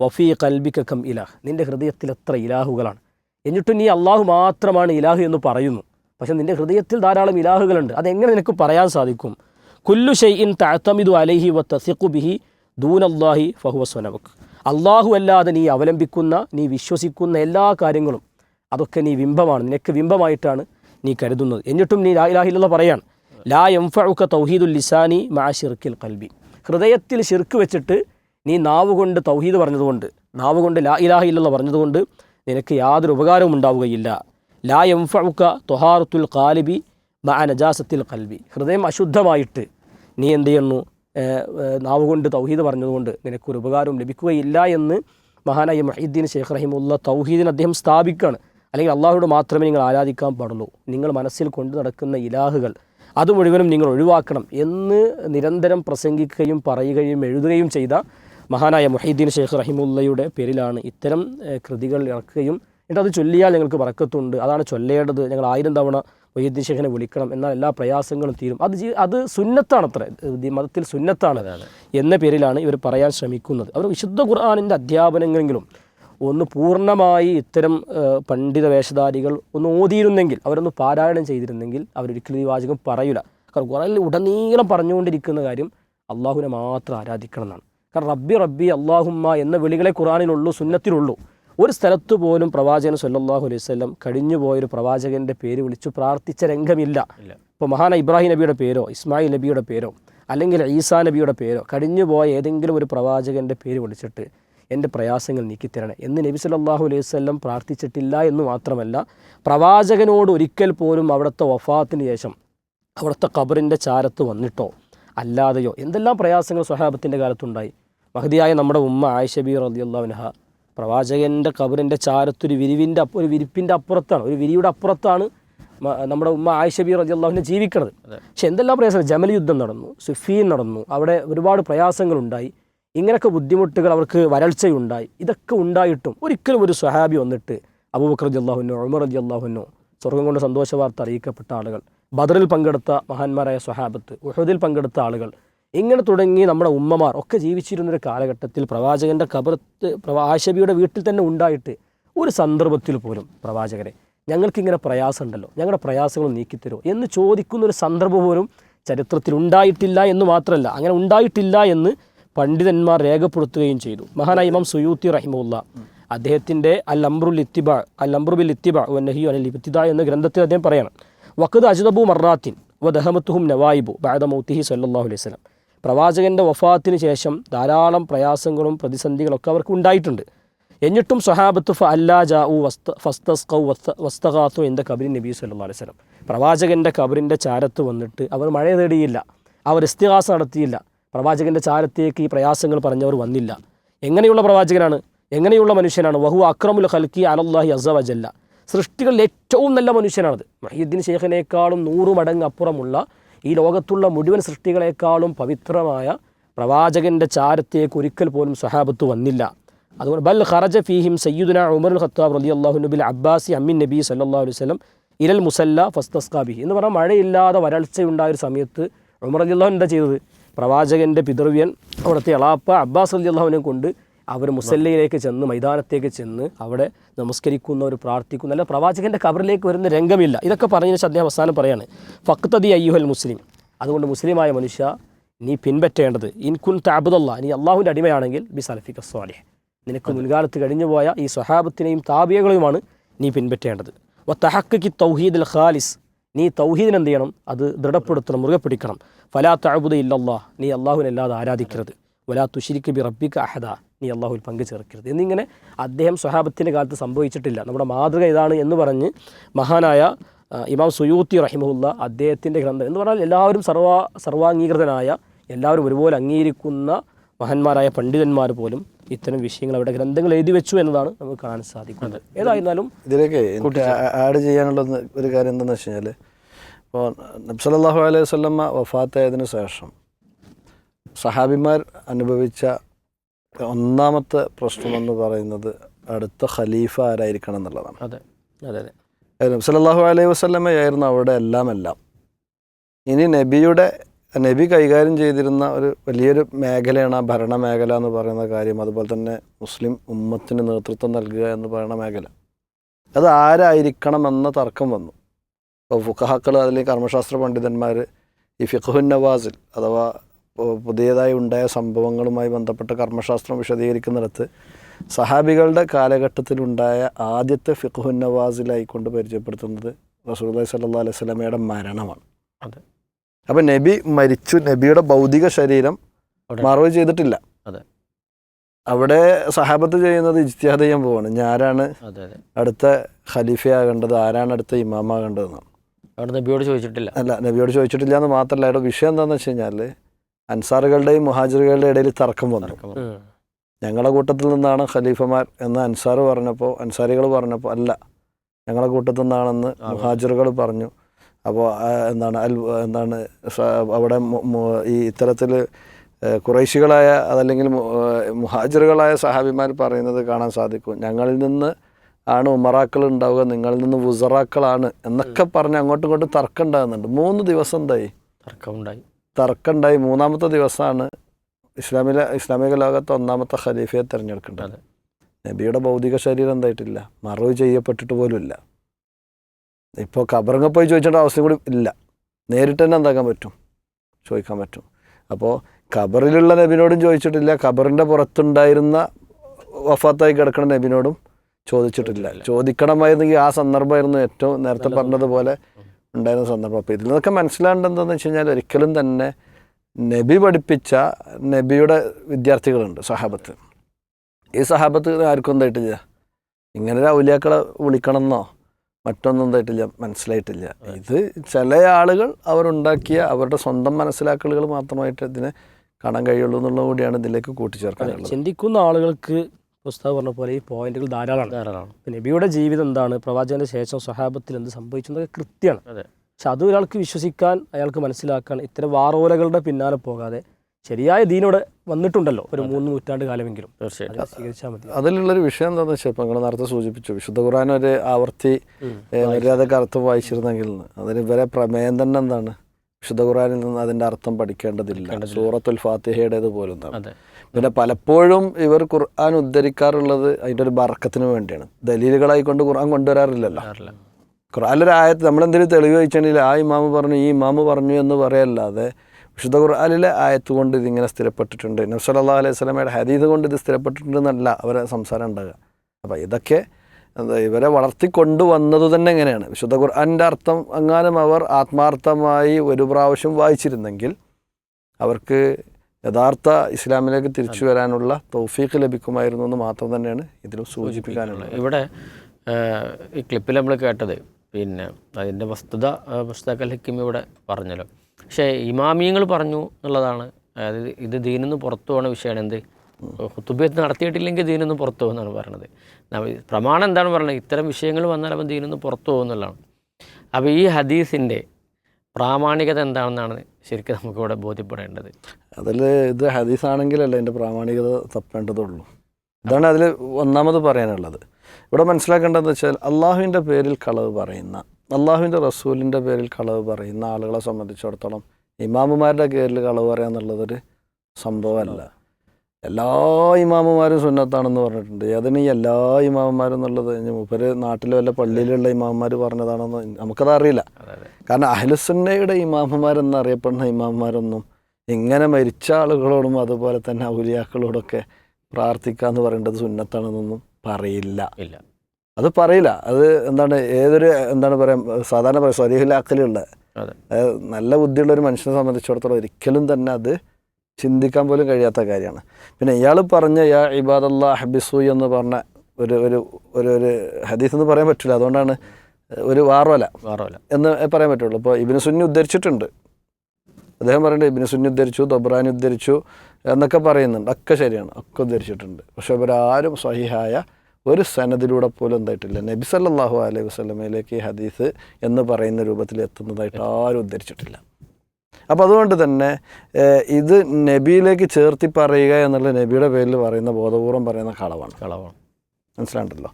വഫീ കൽബിക്കം ഇലാഹ്. നിന്റെ ഹൃദയത്തിൽ എത്ര ഇലാഹുകളാണ്? എന്നിട്ടും നീ അള്ളാഹു മാത്രമാണ് ഇലാഹു എന്ന് പറയുന്നു. പക്ഷേ നിന്റെ ഹൃദയത്തിൽ ധാരാളം ഇലാഹുകളുണ്ട്. അതെങ്ങനെ നിനക്ക് പറയാൻ സാധിക്കും? കുല്ലു ഷെയ്ഇൻ തഅത്തമിദു അലൈഹി വ തസിഖു ബിഹി ദൂനല്ലാഹി ഫഹുവ സ്വനവക് അള്ളാഹു അല്ലാതെ നീ അവലംബിക്കുന്ന നീ വിശ്വസിക്കുന്ന എല്ലാ കാര്യങ്ങളും അതൊക്കെ നീ ബിംബമാണ്. നിനക്ക് ബിംബമായിട്ടാണ് നീ കരുതുന്നത്. എന്നിട്ടും നീ ലാ ഇലാഹി ഇല്ലല്ലാഹ് പറയാണ് ലാ യംഫഉക തൗഹീദുൽ ലിസാനി മാ ഷിർക്കിൽ കൽബി ഹൃദയത്തിൽ ഷിർക്ക് വെച്ചിട്ട് നീ നാവ് കൊണ്ട് തൗഹീദ് പറഞ്ഞതുകൊണ്ട് നാവ് കൊണ്ട് ലാ ഇലാഹി ഇല്ലല്ലാഹ് പറഞ്ഞതുകൊണ്ട് നിനക്ക് യാതൊരു ഉപകാരവും ഉണ്ടാവുകയില്ല. ലാ എംഫുക്ക തൊഹാറുത്തുൽ കാലിബി മാ നജാസത്തിൽ കൽബി ഹൃദയം അശുദ്ധമായിട്ട് നീ എന്ത് ചെയ്യുന്നു? നാവ് കൊണ്ട് തൗഹീദ് പറഞ്ഞതുകൊണ്ട് നിനക്കൊരു ഉപകാരവും ലഭിക്കുകയില്ല എന്ന് മഹാനായ മഹീദ്ദീൻ ഷെയ്ഖ് റഹിമുള്ള തൗഹീദിനെ അദ്ദേഹം സ്ഥാപിക്കുകയാണ്. അല്ലെങ്കിൽ അള്ളാഹുവിടെ മാത്രമേ നിങ്ങൾ ആരാധിക്കാൻ പാടുള്ളൂ. നിങ്ങൾ മനസ്സിൽ കൊണ്ടു നടക്കുന്ന ഇലാഹുകൾ അത് മുഴുവനും നിങ്ങൾ ഒഴിവാക്കണം എന്ന് നിരന്തരം പ്രസംഗിക്കുകയും പറയുകയും എഴുതുകയും ചെയ്ത മഹാനായ മുഹീദ്ദീൻ ഷെയ്ഖ് റഹിമുള്ളയുടെ പേരിലാണ് ഇത്തരം കൃതികൾ ഇറക്കുകയും എന്നിട്ട് അത് ചൊല്ലിയാൽ ഞങ്ങൾക്ക് പറക്കത്തുണ്ട് അതാണ് ചൊല്ലേണ്ടത്. ഞങ്ങൾ ആയിരം തവണ മൊഹീദ്ദീൻ ഷെയ്ഖിനെ വിളിക്കണം. എന്നാൽ എല്ലാ പ്രയാസങ്ങളും തീരും. അത് അത് സുന്നത്താണ് അത്ര മതത്തിൽ സുന്നത്താണ് എന്ന പേരിലാണ് ഇവർ പറയാൻ ശ്രമിക്കുന്നത്. അവർ വിശുദ്ധ ഖുർആാനിന്റെ അധ്യാപനങ്ങളെങ്കിലും ഒന്ന് പൂർണമായി ഇത്തരം പണ്ഡിത വേഷധാരികൾ ഒന്ന് ഓതിയിരുന്നെങ്കിൽ അവരൊന്ന് പാരായണം ചെയ്തിരുന്നെങ്കിൽ അവരൊരിക്കലും ഈ വാചകം പറയില്ല കാരണം ഖുറാനിൽ ഉടനീളം പറഞ്ഞുകൊണ്ടിരിക്കുന്ന കാര്യം അള്ളാഹുവിനെ മാത്രം ആരാധിക്കണം എന്നാണ്. കാരണം റബ്ബി റബ്ബി അള്ളാഹുമ്മ എന്ന വിളികളെ ഖുറാനിലുള്ളൂ സുന്നത്തിലുള്ളൂ. ഒരു സ്ഥലത്ത് പോലും പ്രവാചകൻ സല്ലാഹു അലൈഹി വസല്ലം കഴിഞ്ഞു പോയൊരു പ്രവാചകന്റെ പേര് വിളിച്ചു പ്രാർത്ഥിച്ച രംഗമില്ല. ഇപ്പോൾ മഹാന ഇബ്രാഹിം നബിയുടെ പേരോ ഇസ്മായിൽ നബിയുടെ പേരോ അല്ലെങ്കിൽ ഈസാ നബിയുടെ പേരോ കഴിഞ്ഞു പോയ ഏതെങ്കിലും ഒരു പ്രവാചകന്റെ പേര് വിളിച്ചിട്ട് എന്റെ പ്രയാസങ്ങൾ നീക്കിത്തരണേ എന്ന് നബി സല്ലല്ലാഹു അലൈഹി വസല്ലം പ്രാർത്ഥിച്ചിട്ടില്ല എന്ന് മാത്രമല്ല പ്രവാചകനോട് ഒരിക്കൽ പോലും അവിടുത്തെ വഫാത്തിന് ശേഷം അവിടുത്തെ ഖബറിന്റെ ചാരത്ത് വന്നിട്ടോ അല്ലാതെയോ? എന്തെല്ലാം പ്രയാസങ്ങൾ സ്വഹാബത്തിന്റെ കാലത്തുണ്ടായി? മഹതിയായ നമ്മുടെ ഉമ്മ ആയിഷബി റളിയല്ലാഹുൻഹ പ്രവാചകന്റെ ഖബറിന്റെ ചാരത്തൊരു വിരിവിന്റെ അപ്പ- ഒരു വിരിപ്പിന്റെ അപ്പുറത്താണ് ഒരു വിരിയുടെ അപ്പുറത്താണ് നമ്മുടെ ഉമ്മ ആയിഷബി റളിയല്ലാഹുവിനെ ജീവിക്കുന്നത് പക്ഷെ എന്തെല്ലാം പ്രയാസങ്ങൾ? ജമൽ യുദ്ധം നടന്നു സുഫീൻ നടന്നു അവിടെ ഒരുപാട് പ്രയാസങ്ങളുണ്ടായി. ഇങ്ങനെയൊക്കെ ബുദ്ധിമുട്ടുകൾ അവർക്ക് വരൾച്ചയുണ്ടായി. ഇതൊക്കെ ഉണ്ടായിട്ടും ഒരിക്കലും ഒരു സ്വഹാബി വന്നിട്ട് അബൂബക്കർ ജല്ലാഹുനോ ഉമർ അലി അള്ളാഹുനോ സ്വർഗം കൊണ്ട് സന്തോഷ വാർത്ത അറിയിക്കപ്പെട്ട ആളുകൾ ബദറിൽ പങ്കെടുത്ത മഹാന്മാരായ സ്വഹാബത്ത് ഉഹദിൽ പങ്കെടുത്ത ആളുകൾ ഇങ്ങനെ തുടങ്ങി നമ്മുടെ ഉമ്മമാർ ഒക്കെ ജീവിച്ചിരുന്നൊരു കാലഘട്ടത്തിൽ പ്രവാചകന്റെ കബറത്ത് പ്രവാശബിയുടെ വീട്ടിൽ തന്നെ ഉണ്ടായിട്ട് ഒരു സന്ദർഭത്തിൽ പോലും പ്രവാചകരെ ഞങ്ങൾക്കിങ്ങനെ പ്രയാസമുണ്ടല്ലോ ഞങ്ങളുടെ പ്രയാസങ്ങൾ നീക്കിത്തരുമോ എന്ന് ചോദിക്കുന്ന ഒരു സന്ദർഭം പോലും ചരിത്രത്തിൽ ഉണ്ടായിട്ടില്ല എന്ന് മാത്രമല്ല അങ്ങനെ ഉണ്ടായിട്ടില്ല എന്ന് പണ്ഡിതന്മാർ രേഖപ്പെടുത്തുകയും ചെയ്തു. മഹാനായ ഇമാം സുയൂത്തി റഹിമുല്ല അദ്ദേഹത്തിന്റെ അൽ അംറുൽ ഇത്തിബ അൽ അംറുബിൽ ഇത്തിബ നഹി അൽ ഇബ്തിദ എന്ന ഗ്രന്ഥത്തിൽ അദ്ദേഹം പറയണം. വഖദ് അജ്ദബു മറാത്തിൻ വ ദഹമത്തുഹും നവായിബു ബാദ മൗത്തിഹി സല്ലാഹു അലൈഹി വസല്ലം. പ്രവാചകന്റെ വഫാത്തിന് ശേഷം ധാരാളം പ്രയാസങ്ങളും പ്രതിസന്ധികളൊക്കെ അവർക്ക് ഉണ്ടായിട്ടുണ്ട്. എന്നിട്ടും സഹാബത്ത് ഫ അല്ലാ ജാഉ വസ്ത ഫസ്തസ്കൗ വസ്ത വസ്തഖാത്തു എന്ന കബരി നബി സല്ലല്ലാഹു അലൈഹി സ്വലം പ്രവാചകന്റെ കബറിന്റെ ചാരത്ത് വന്നിട്ട് അവർ മഴ തേടിയില്ല. അവർ ഇസ്തിഹാസ് നടത്തിയില്ല. പ്രവാചകന്റെ ചാരത്തേക്ക് ഈ പ്രയാസങ്ങൾ പറഞ്ഞവർ വന്നില്ല. എങ്ങനെയുള്ള പ്രവാചകനാണ്? എങ്ങനെയുള്ള മനുഷ്യനാണ്? വഹു അക്രമുൽ ഹൽക്കി അലല്ലാഹി അസവജല്ല സൃഷ്ടികളിൽ ഏറ്റവും നല്ല മനുഷ്യനാണത്. മഹീദ്ദീൻ ശേഖനേക്കാളും നൂറ് മടങ്ങ് അപ്പുറമുള്ള ഈ ലോകത്തുള്ള മുഴുവൻ സൃഷ്ടികളെക്കാളും പവിത്രമായ പ്രവാചകന്റെ ചാരത്തേക്ക് ഒരിക്കൽ പോലും സഹാബത്ത് വന്നില്ല. അതുകൊണ്ട് ബൽ ഖറജ ഫീഹിം സയ്യുദുന ഉമറുൽ ഖത്താബ് റലി അള്ളാഹു നബി അബ്ബാസി അമ്മിൻ നബി സല്ലാ അലൈഹി വസല്ലം ഇരൽ മുസല്ല ഫസ്തസ്കാബി എന്ന് പറഞ്ഞാൽ മഴയില്ലാതെ വരൾച്ചയുണ്ടായ ഒരു സമയത്ത് ഉമർ അലി അള്ളാഹു എന്താ ചെയ്തത്? പ്രവാചകന്റെ പിതൃവ്യൻ അവിടുത്തെ എളാപ്പ അബ്ബാസ് അലി അള്ളാഹുവിനെ കൊണ്ട് അവർ മുസല്ലയിലേക്ക് ചെന്ന് മൈതാനത്തേക്ക് ചെന്ന് അവിടെ നമസ്കരിക്കുന്നവർ പ്രാർത്ഥിക്കുന്ന. അല്ല പ്രവാചകന്റെ കബറിലേക്ക് വരുന്ന രംഗമില്ല. ഇതൊക്കെ പറഞ്ഞതിന് ശേഷം അദ്ദേഹം അവസാനം പറയാണ് ഫക്തദി അയ്യുഹൽ മുസ്ലിം. അതുകൊണ്ട് മുസ്ലിമായ മനുഷ്യ നീ പിൻപറ്റേണ്ടത് ഇൻകുൻ താബുദല്ല നീ അള്ളാഹുവിന്റെ അടിമയാണെങ്കിൽ ബി സലഫിക സ്വാലിഹ്. നിനക്ക് മുൻകാലത്ത് കഴിഞ്ഞുപോയ ഈ സ്വഹാബത്തിനെയും താപിയകളെയുമാണ് നീ പിൻപറ്റേണ്ടത്. വ തഹക്കി തൗഹീദുൽ ഖാലിസ്. നീ തൗഹീദിനെ എന്ത് ചെയ്യണം അത് ദൃഢപ്പെടുത്തണം മുറുകെ പിടിക്കണം. ഫലാ തഅബുദ ഇല്ലല്ലാ. നീ അല്ലാഹുവിനല്ലാതെ ആരാധിക്കരുത്. വലാ തുഷിരിക്ക് ബി റബ്ബിക്ക് അഹദ. നീ അള്ളാഹുവിൽ പങ്കു ചേർക്കരുത് എന്നിങ്ങനെ അദ്ദേഹം സ്വഹാബത്തിന്റെ കാലത്ത് സംഭവിച്ചിട്ടില്ല. നമ്മുടെ മാതൃക ഇതാണ് എന്ന് പറഞ്ഞ് മഹാനായ ഇമാം സുയൂത്തി റഹിമുല്ല അദ്ദേഹത്തിന്റെ ഗ്രന്ഥം എന്ന് പറഞ്ഞാൽ എല്ലാവരും സർവ സർവാംഗീകൃതനായ എല്ലാവരും ഒരുപോലെ അംഗീകരിക്കുന്ന മഹന്മാരായ പണ്ഡിതന്മാർ പോലും ഇത്തരം വിഷയങ്ങൾ അവിടെ ഗ്രന്ഥങ്ങൾ എഴുതി വെച്ചു എന്നതാണ് നമുക്ക് കാണാൻ സാധിക്കുന്നത്. ഏതായിരുന്നാലും ഇതിലേക്ക് ആഡ് ചെയ്യാനുള്ള ഒരു കാര്യം എന്താണെന്ന് വെച്ച് കഴിഞ്ഞാൽ ഇപ്പോൾ നബ്സല്ലാഹു അലൈഹി വസല്ലമ്മ വഫാത്തായതിന് ശേഷം സഹാബിമാർ അനുഭവിച്ച ഒന്നാമത്തെ പ്രശ്നമെന്ന് പറയുന്നത് അടുത്ത ഖലീഫ ആരായിരിക്കണം എന്നുള്ളതാണ്. അതെ. അതെ അതെ. നബ്സല്ലാഹു അലൈഹി വസ്ല്ലമ്മയായിരുന്നു അവിടെ എല്ലാം എല്ലാം ഇനി നബിയുടെ നബി കൈകാര്യം ചെയ്തിരുന്ന ഒരു വലിയൊരു മേഖലയാണ് ആ ഭരണ മേഖല എന്ന് പറയുന്ന കാര്യം. അതുപോലെ തന്നെ മുസ്ലിം ഉമ്മത്തിന് നേതൃത്വം നൽകുക എന്ന് പറയുന്ന മേഖല. അത് ആരായിരിക്കണം എന്ന തർക്കം വന്നു. ഇപ്പോൾ ഫുഖഹാക്കൾ അല്ലെങ്കിൽ കർമ്മശാസ്ത്ര പണ്ഡിതന്മാർ ഈ ഫിഖുൻ നവാസിൽ അഥവാ പുതിയതായി ഉണ്ടായ സംഭവങ്ങളുമായി ബന്ധപ്പെട്ട കർമ്മശാസ്ത്രം വിശദീകരിക്കുന്നിടത്ത് സഹാബികളുടെ കാലഘട്ടത്തിലുണ്ടായ ആദ്യത്തെ ഫിഖുൻ നവാസിലായിക്കൊണ്ട് പരിചയപ്പെടുത്തുന്നത് റസൂലുള്ളാഹി സ്വല്ലല്ലാഹു അലൈഹി സ്വലമയുടെ മരണമാണ്. അതെ. അപ്പം നബി മരിച്ചു. നബിയുടെ ഭൗതിക ശരീരം മറവ് ചെയ്തിട്ടില്ല. അതെ. അവിടെ സഹാബത്ത് ചെയ്യുന്നത് ഇജ്തിഹാദ് ചെയ്യാൻ പോവാണ്. ഞാനാണ് അടുത്ത ഖലീഫയാകേണ്ടത്? ആരാണ് അടുത്ത ഇമാമാകേണ്ടതെന്ന്? അവിടെ നബിയോട് ചോദിച്ചിട്ടില്ല. അല്ല നബിയോട് ചോദിച്ചിട്ടില്ല എന്ന് മാത്രമല്ല അവിടെ വിഷയം എന്താണെന്ന് വെച്ച് കഴിഞ്ഞാൽ അൻസാറുകളുടെയും മുഹാജിറുകളുടെ ഇടയിൽ തർക്കം വന്നു. ഞങ്ങളുടെ കൂട്ടത്തിൽ നിന്നാണ് ഖലീഫമാർ എന്ന് അൻസാർ പറഞ്ഞപ്പോൾ അൻസാരികൾ പറഞ്ഞപ്പോൾ അല്ല ഞങ്ങളുടെ കൂട്ടത്തിൽ നിന്നാണെന്ന്. മുഹാജിറുകൾ പറഞ്ഞു. അപ്പോൾ എന്താണ് അൽ എന്താണ് അവിടെ ഈ ഇത്തരത്തിൽ കുറേശികളായ അതല്ലെങ്കിൽ മുഹാജറുകളായ സഹാബിമാർ പറയുന്നത് കാണാൻ സാധിക്കും. ഞങ്ങളിൽ നിന്ന് ആണ് ഉമറാക്കൾ ഉണ്ടാവുക നിങ്ങളിൽ നിന്ന് വുസറാക്കളാണ് എന്നൊക്കെ പറഞ്ഞ് അങ്ങോട്ടും ഇങ്ങോട്ടും തർക്കം ഉണ്ടാകുന്നുണ്ട്. മൂന്ന് ദിവസം എന്തായി? തർക്കമുണ്ടായി. തർക്കമുണ്ടായി. മൂന്നാമത്തെ ദിവസമാണ് ഇസ്ലാമിലെ ഇസ്ലാമിക ലോകത്ത് ഒന്നാമത്തെ ഖലീഫയെ തിരഞ്ഞെടുക്കേണ്ടത്. നബിയുടെ ഭൗതിക ശരീരം എന്തായിട്ടില്ല. മറവ് ചെയ്യപ്പെട്ടിട്ട് പോലും ഇല്ല ഇപ്പോൾ കബറങ്ങ പോയി ചോദിച്ചേണ്ട അവസ്ഥയും കൂടി ഇല്ല. നേരിട്ട് തന്നെ എന്താക്കാൻ പറ്റും? ചോദിക്കാൻ പറ്റും. അപ്പോൾ ഖബറിലുള്ള നബിനോടും ചോദിച്ചിട്ടില്ല. ഖബറിന്റെ പുറത്തുണ്ടായിരുന്ന വഫാത്തായി കിടക്കുന്ന നബിനോടും ചോദിച്ചിട്ടില്ല. ചോദിക്കണമായിരുന്നെങ്കിൽ ആ സന്ദർഭമായിരുന്നു ഏറ്റവും നേരത്തെ പറഞ്ഞതുപോലെ ഉണ്ടായിരുന്ന സന്ദർഭം. അപ്പോൾ ഇതിൽ നിന്നൊക്കെ മനസ്സിലാവേണ്ടത് എന്താണെന്ന് വെച്ച് കഴിഞ്ഞാൽ ഒരിക്കലും തന്നെ നബി പഠിപ്പിച്ച നബിയുടെ വിദ്യാർത്ഥികളുണ്ട് സഹാബത്ത്. ഈ സഹാബത്ത് ആർക്കും എന്തായിട്ടില്ല ഇങ്ങനെ ഒരു ഔലിയാക്കളെ വിളിക്കണമെന്നോ? മറ്റൊന്നും എന്തായിട്ടില്ല മനസ്സിലായിട്ടില്ല. ഇത് ചില ആളുകൾ അവരുണ്ടാക്കിയ അവരുടെ സ്വന്തം മനസ്സിലാക്കലുകൾ മാത്രമായിട്ട് ഇതിനെ കാണാൻ കഴിയുള്ളൂ എന്നുള്ളത് കൂടിയാണ് ഇതിലേക്ക് കൂട്ടിച്ചേർക്കുന്നത് കൂട്ടിച്ചേർക്കാനുള്ളത് ചിന്തിക്കുന്ന ആളുകൾക്ക് പുസ്തകം പറഞ്ഞ പോലെ ഈ പോയിന്റുകൾ ധാരാളമാണ്. ധാരാളമാണ്. നബിയുടെ ജീവിതം എന്താണ്? പ്രവാചകന്റെ ശേഷം സ്വഹാബത്തിൽ എന്ത് സംഭവിച്ചു എന്നൊക്കെ കൃത്യമാണ്. അതെ. പക്ഷെ അത് ഒരാൾക്ക് വിശ്വസിക്കാൻ അയാൾക്ക് മനസ്സിലാക്കാൻ ഇത്തരം വാറോലകളുടെ പിന്നാലെ പോകാതെ ശരിയായ ദീനോട് വന്നിട്ടുണ്ടല്ലോ ഒരു മൂന്ന് നൂറ്റാണ്ട് കാലമെങ്കിലും. തീർച്ചയായിട്ടും. അത് സ്വീകരിച്ചാൽ മതി. അതിലുള്ളൊരു വിഷയം എന്താണെന്ന് വെച്ചാൽ ഇപ്പം നിങ്ങൾ നേരത്തെ സൂചിപ്പിച്ചു വിശുദ്ധ ഖുർആൻ ഒരു ആവർത്തി മര്യാദയ്ക്ക് അർത്ഥം വായിച്ചിരുന്നെങ്കിൽ. അതിന് ഇവരെ പ്രമേയം തന്നെ എന്താണ്? വിശുദ്ധ ഖുർആനിൽ നിന്ന് അതിന്റെ അർത്ഥം പഠിക്കേണ്ടതില്ല. പഠിക്കേണ്ടതില്ല. സൂറത്തുൽ ഫാത്തിഹയുടേത് പോലും എന്താണ്? പിന്നെ പലപ്പോഴും ഇവർ ഖുർആൻ ഉദ്ധരിക്കാറുള്ളത് അതിന്റെ ഒരു ബർക്കത്തിന് വേണ്ടിയാണ്. ദലീലുകളായിക്കൊണ്ട് ഖുർആൻ കൊണ്ടുവരാറില്ലല്ലോ. ഖുർആാനൊരു ആയത്ത് നമ്മളെന്തെങ്കിലും തെളിവ് വെച്ചിട്ടുണ്ടെങ്കിൽ ആ ഇമാമ് പറഞ്ഞു ഈ ഇമാമ് പറഞ്ഞു എന്ന് പറയല്ലാതെ വിശുദ്ധ ഖുർആാനിലെ ആയത്ത് കൊണ്ട് ഇതിങ്ങനെ സ്ഥിരപ്പെട്ടിട്ടുണ്ട്. നബ്സ് അല്ലാ അലൈഹി സ്വലമയുടെ ഹദീദ് കൊണ്ട് ഇത് സ്ഥിരപ്പെട്ടിട്ടുണ്ടെന്നല്ല അവരെ സംസാരം ഉണ്ടാകുക. അപ്പോൾ ഇതൊക്കെ എന്താ ഇവരെ വളർത്തിക്കൊണ്ടുവന്നത് തന്നെ എങ്ങനെയാണ് വിശുദ്ധ ഖുർആന്റെ അർത്ഥം എങ്ങാനും അവർ ആത്മാർത്ഥമായി ഒരു പ്രാവശ്യം വായിച്ചിരുന്നെങ്കിൽ അവർക്ക് യഥാർത്ഥ ഇസ്ലാമിലേക്ക് തിരിച്ചു വരാനുള്ള തൗഫീഖ് ലഭിക്കുമായിരുന്നു എന്ന് മാത്രം തന്നെയാണ് ഇതിൽ സൂചിപ്പിക്കാനുള്ളത്. ഇവിടെ ഈ ക്ലിപ്പിൽ നമ്മൾ കേട്ടത് പിന്നെ അതിന്റെ വസ്തുത മുസ്താഖ് അൽ ഹക്കിം ഇവിടെ പറഞ്ഞല്ലോ. പക്ഷേ ഇമാമിയങ്ങൾ പറഞ്ഞു എന്നുള്ളതാണ്. അതായത് ഇത് ദീനിന്ന് പുറത്തു പോകുന്ന വിഷയമാണ്. എന്ത്? ഹുത്തുബിയത്ത് നടത്തിയിട്ടില്ലെങ്കിൽ ദീനൊന്നും പുറത്തു പോകുമെന്നാണ് നമ്മ- പ്രമാണം എന്താണ് പറയുന്നത് ഇത്തരം വിഷയങ്ങൾ വന്നാൽ അവൻ ദീനൊന്നും പുറത്തു പോകുന്നുള്ളതാണ് അപ്പോൾ ഈ ഹദീസിന്റെ പ്രാമാണികത എന്താണെന്നാണ് ശരിക്കും നമുക്കിവിടെ ബോധ്യപ്പെടേണ്ടത്. അതിൽ ഇത് ഹദീസാണെങ്കിലല്ല എന്റെ പ്രാമാണികത തപ്പേണ്ടതുള്ളൂ. ഇതാണ് അതിൽ ഒന്നാമത് പറയാനുള്ളത്. ഇവിടെ മനസ്സിലാക്കേണ്ടതെന്ന് വെച്ചാൽ അള്ളാഹുവിന്റെ പേരിൽ കളവ് പറയുന്ന അള്ളാഹുവിന്റെ റസൂലിന്റെ പേരിൽ കളവ് പറയുന്ന ആളുകളെ സംബന്ധിച്ചിടത്തോളം ഇമാമുമാരുടെ പേരിൽ കളവ് പറയുക എന്നുള്ളതൊരു സംഭവമല്ല. എല്ലാ ഇമാമുമാരും സുന്നത്താണെന്ന് പറഞ്ഞിട്ടുണ്ട്. അതിന് എല്ലാ ഇമാമുമാരും എന്നുള്ളത് മൂപ്പര് നാട്ടിലെ വല്ല പള്ളിയിലുള്ള ഇമാമുമാർ പറഞ്ഞതാണെന്ന് നമുക്കത് അറിയില്ല. കാരണം അഹ്ലുസുന്നയുടെ ഇമാമുമാരെന്നറിയപ്പെടുന്ന ഇമാമുമാരൊന്നും ഇങ്ങനെ മരിച്ച ആളുകളോടും അതുപോലെ തന്നെ ഔലിയാക്കളോടൊക്കെ പ്രാർത്ഥിക്കുക എന്ന് പറയേണ്ടത് സുന്നത്താണെന്നൊന്നും പറയില്ല. ഇല്ല. അത് പറയില്ല. അത് എന്താണ് ഏതൊരു എന്താണ് പറയാ സാധാരണ പറയാം സ്വരീഹിലാക്കലുള്ള നല്ല ബുദ്ധിയുള്ള ഒരു മനുഷ്യനെ സംബന്ധിച്ചിടത്തോളം ഒരിക്കലും തന്നെ അത് ചിന്തിക്കാൻ പോലും കഴിയാത്ത കാര്യമാണ്. പിന്നെ ഇയാൾ പറഞ്ഞ യാ ഇബാദല്ലാ ഹബിസു എന്ന് പറഞ്ഞ ഒരു ഒരു ഒരു ഒരു ഹദീസ് എന്ന് പറയാൻ പറ്റില്ല. അതുകൊണ്ടാണ് ഒരു വാറോല വാറോല എന്ന് പറയാൻ പറ്റുള്ളൂ. ഇപ്പോൾ ഇബിന് സുന്നി ഉദ്ധരിച്ചിട്ടുണ്ട്. അദ്ദേഹം പറയുന്നത് ഇബിന് സുന്നി ഉദ്ധരിച്ചു ദൊബ്രാൻ ഉദ്ധരിച്ചു എന്നൊക്കെ പറയുന്നുണ്ട്. ഒക്കെ ശരിയാണ്. ഒക്കെ ഉദ്ധരിച്ചിട്ടുണ്ട്. പക്ഷെ ഇവരാരും സഹിഹായ ഒരു സനദിലൂടെ പോലും എന്തായിട്ടില്ല. നബി സല്ലല്ലാഹു അലൈഹി വസ്ലമയിലേക്ക് ഈ ഹദീസ് എന്ന് പറയുന്ന രൂപത്തിൽ എത്തുന്നതായിട്ട് ആരും ഉദ്ധരിച്ചിട്ടില്ല. അപ്പോൾ അതുകൊണ്ട് തന്നെ ഇത് നബിയിലേക്ക് ചേർത്തി പറയുക എന്നുള്ള നബിയുടെ പേരിൽ പറയുന്ന ബോധപൂർവം പറയുന്ന കളവാണ്. കളവാണ്. മനസ്സിലാണ്ടല്ലോ?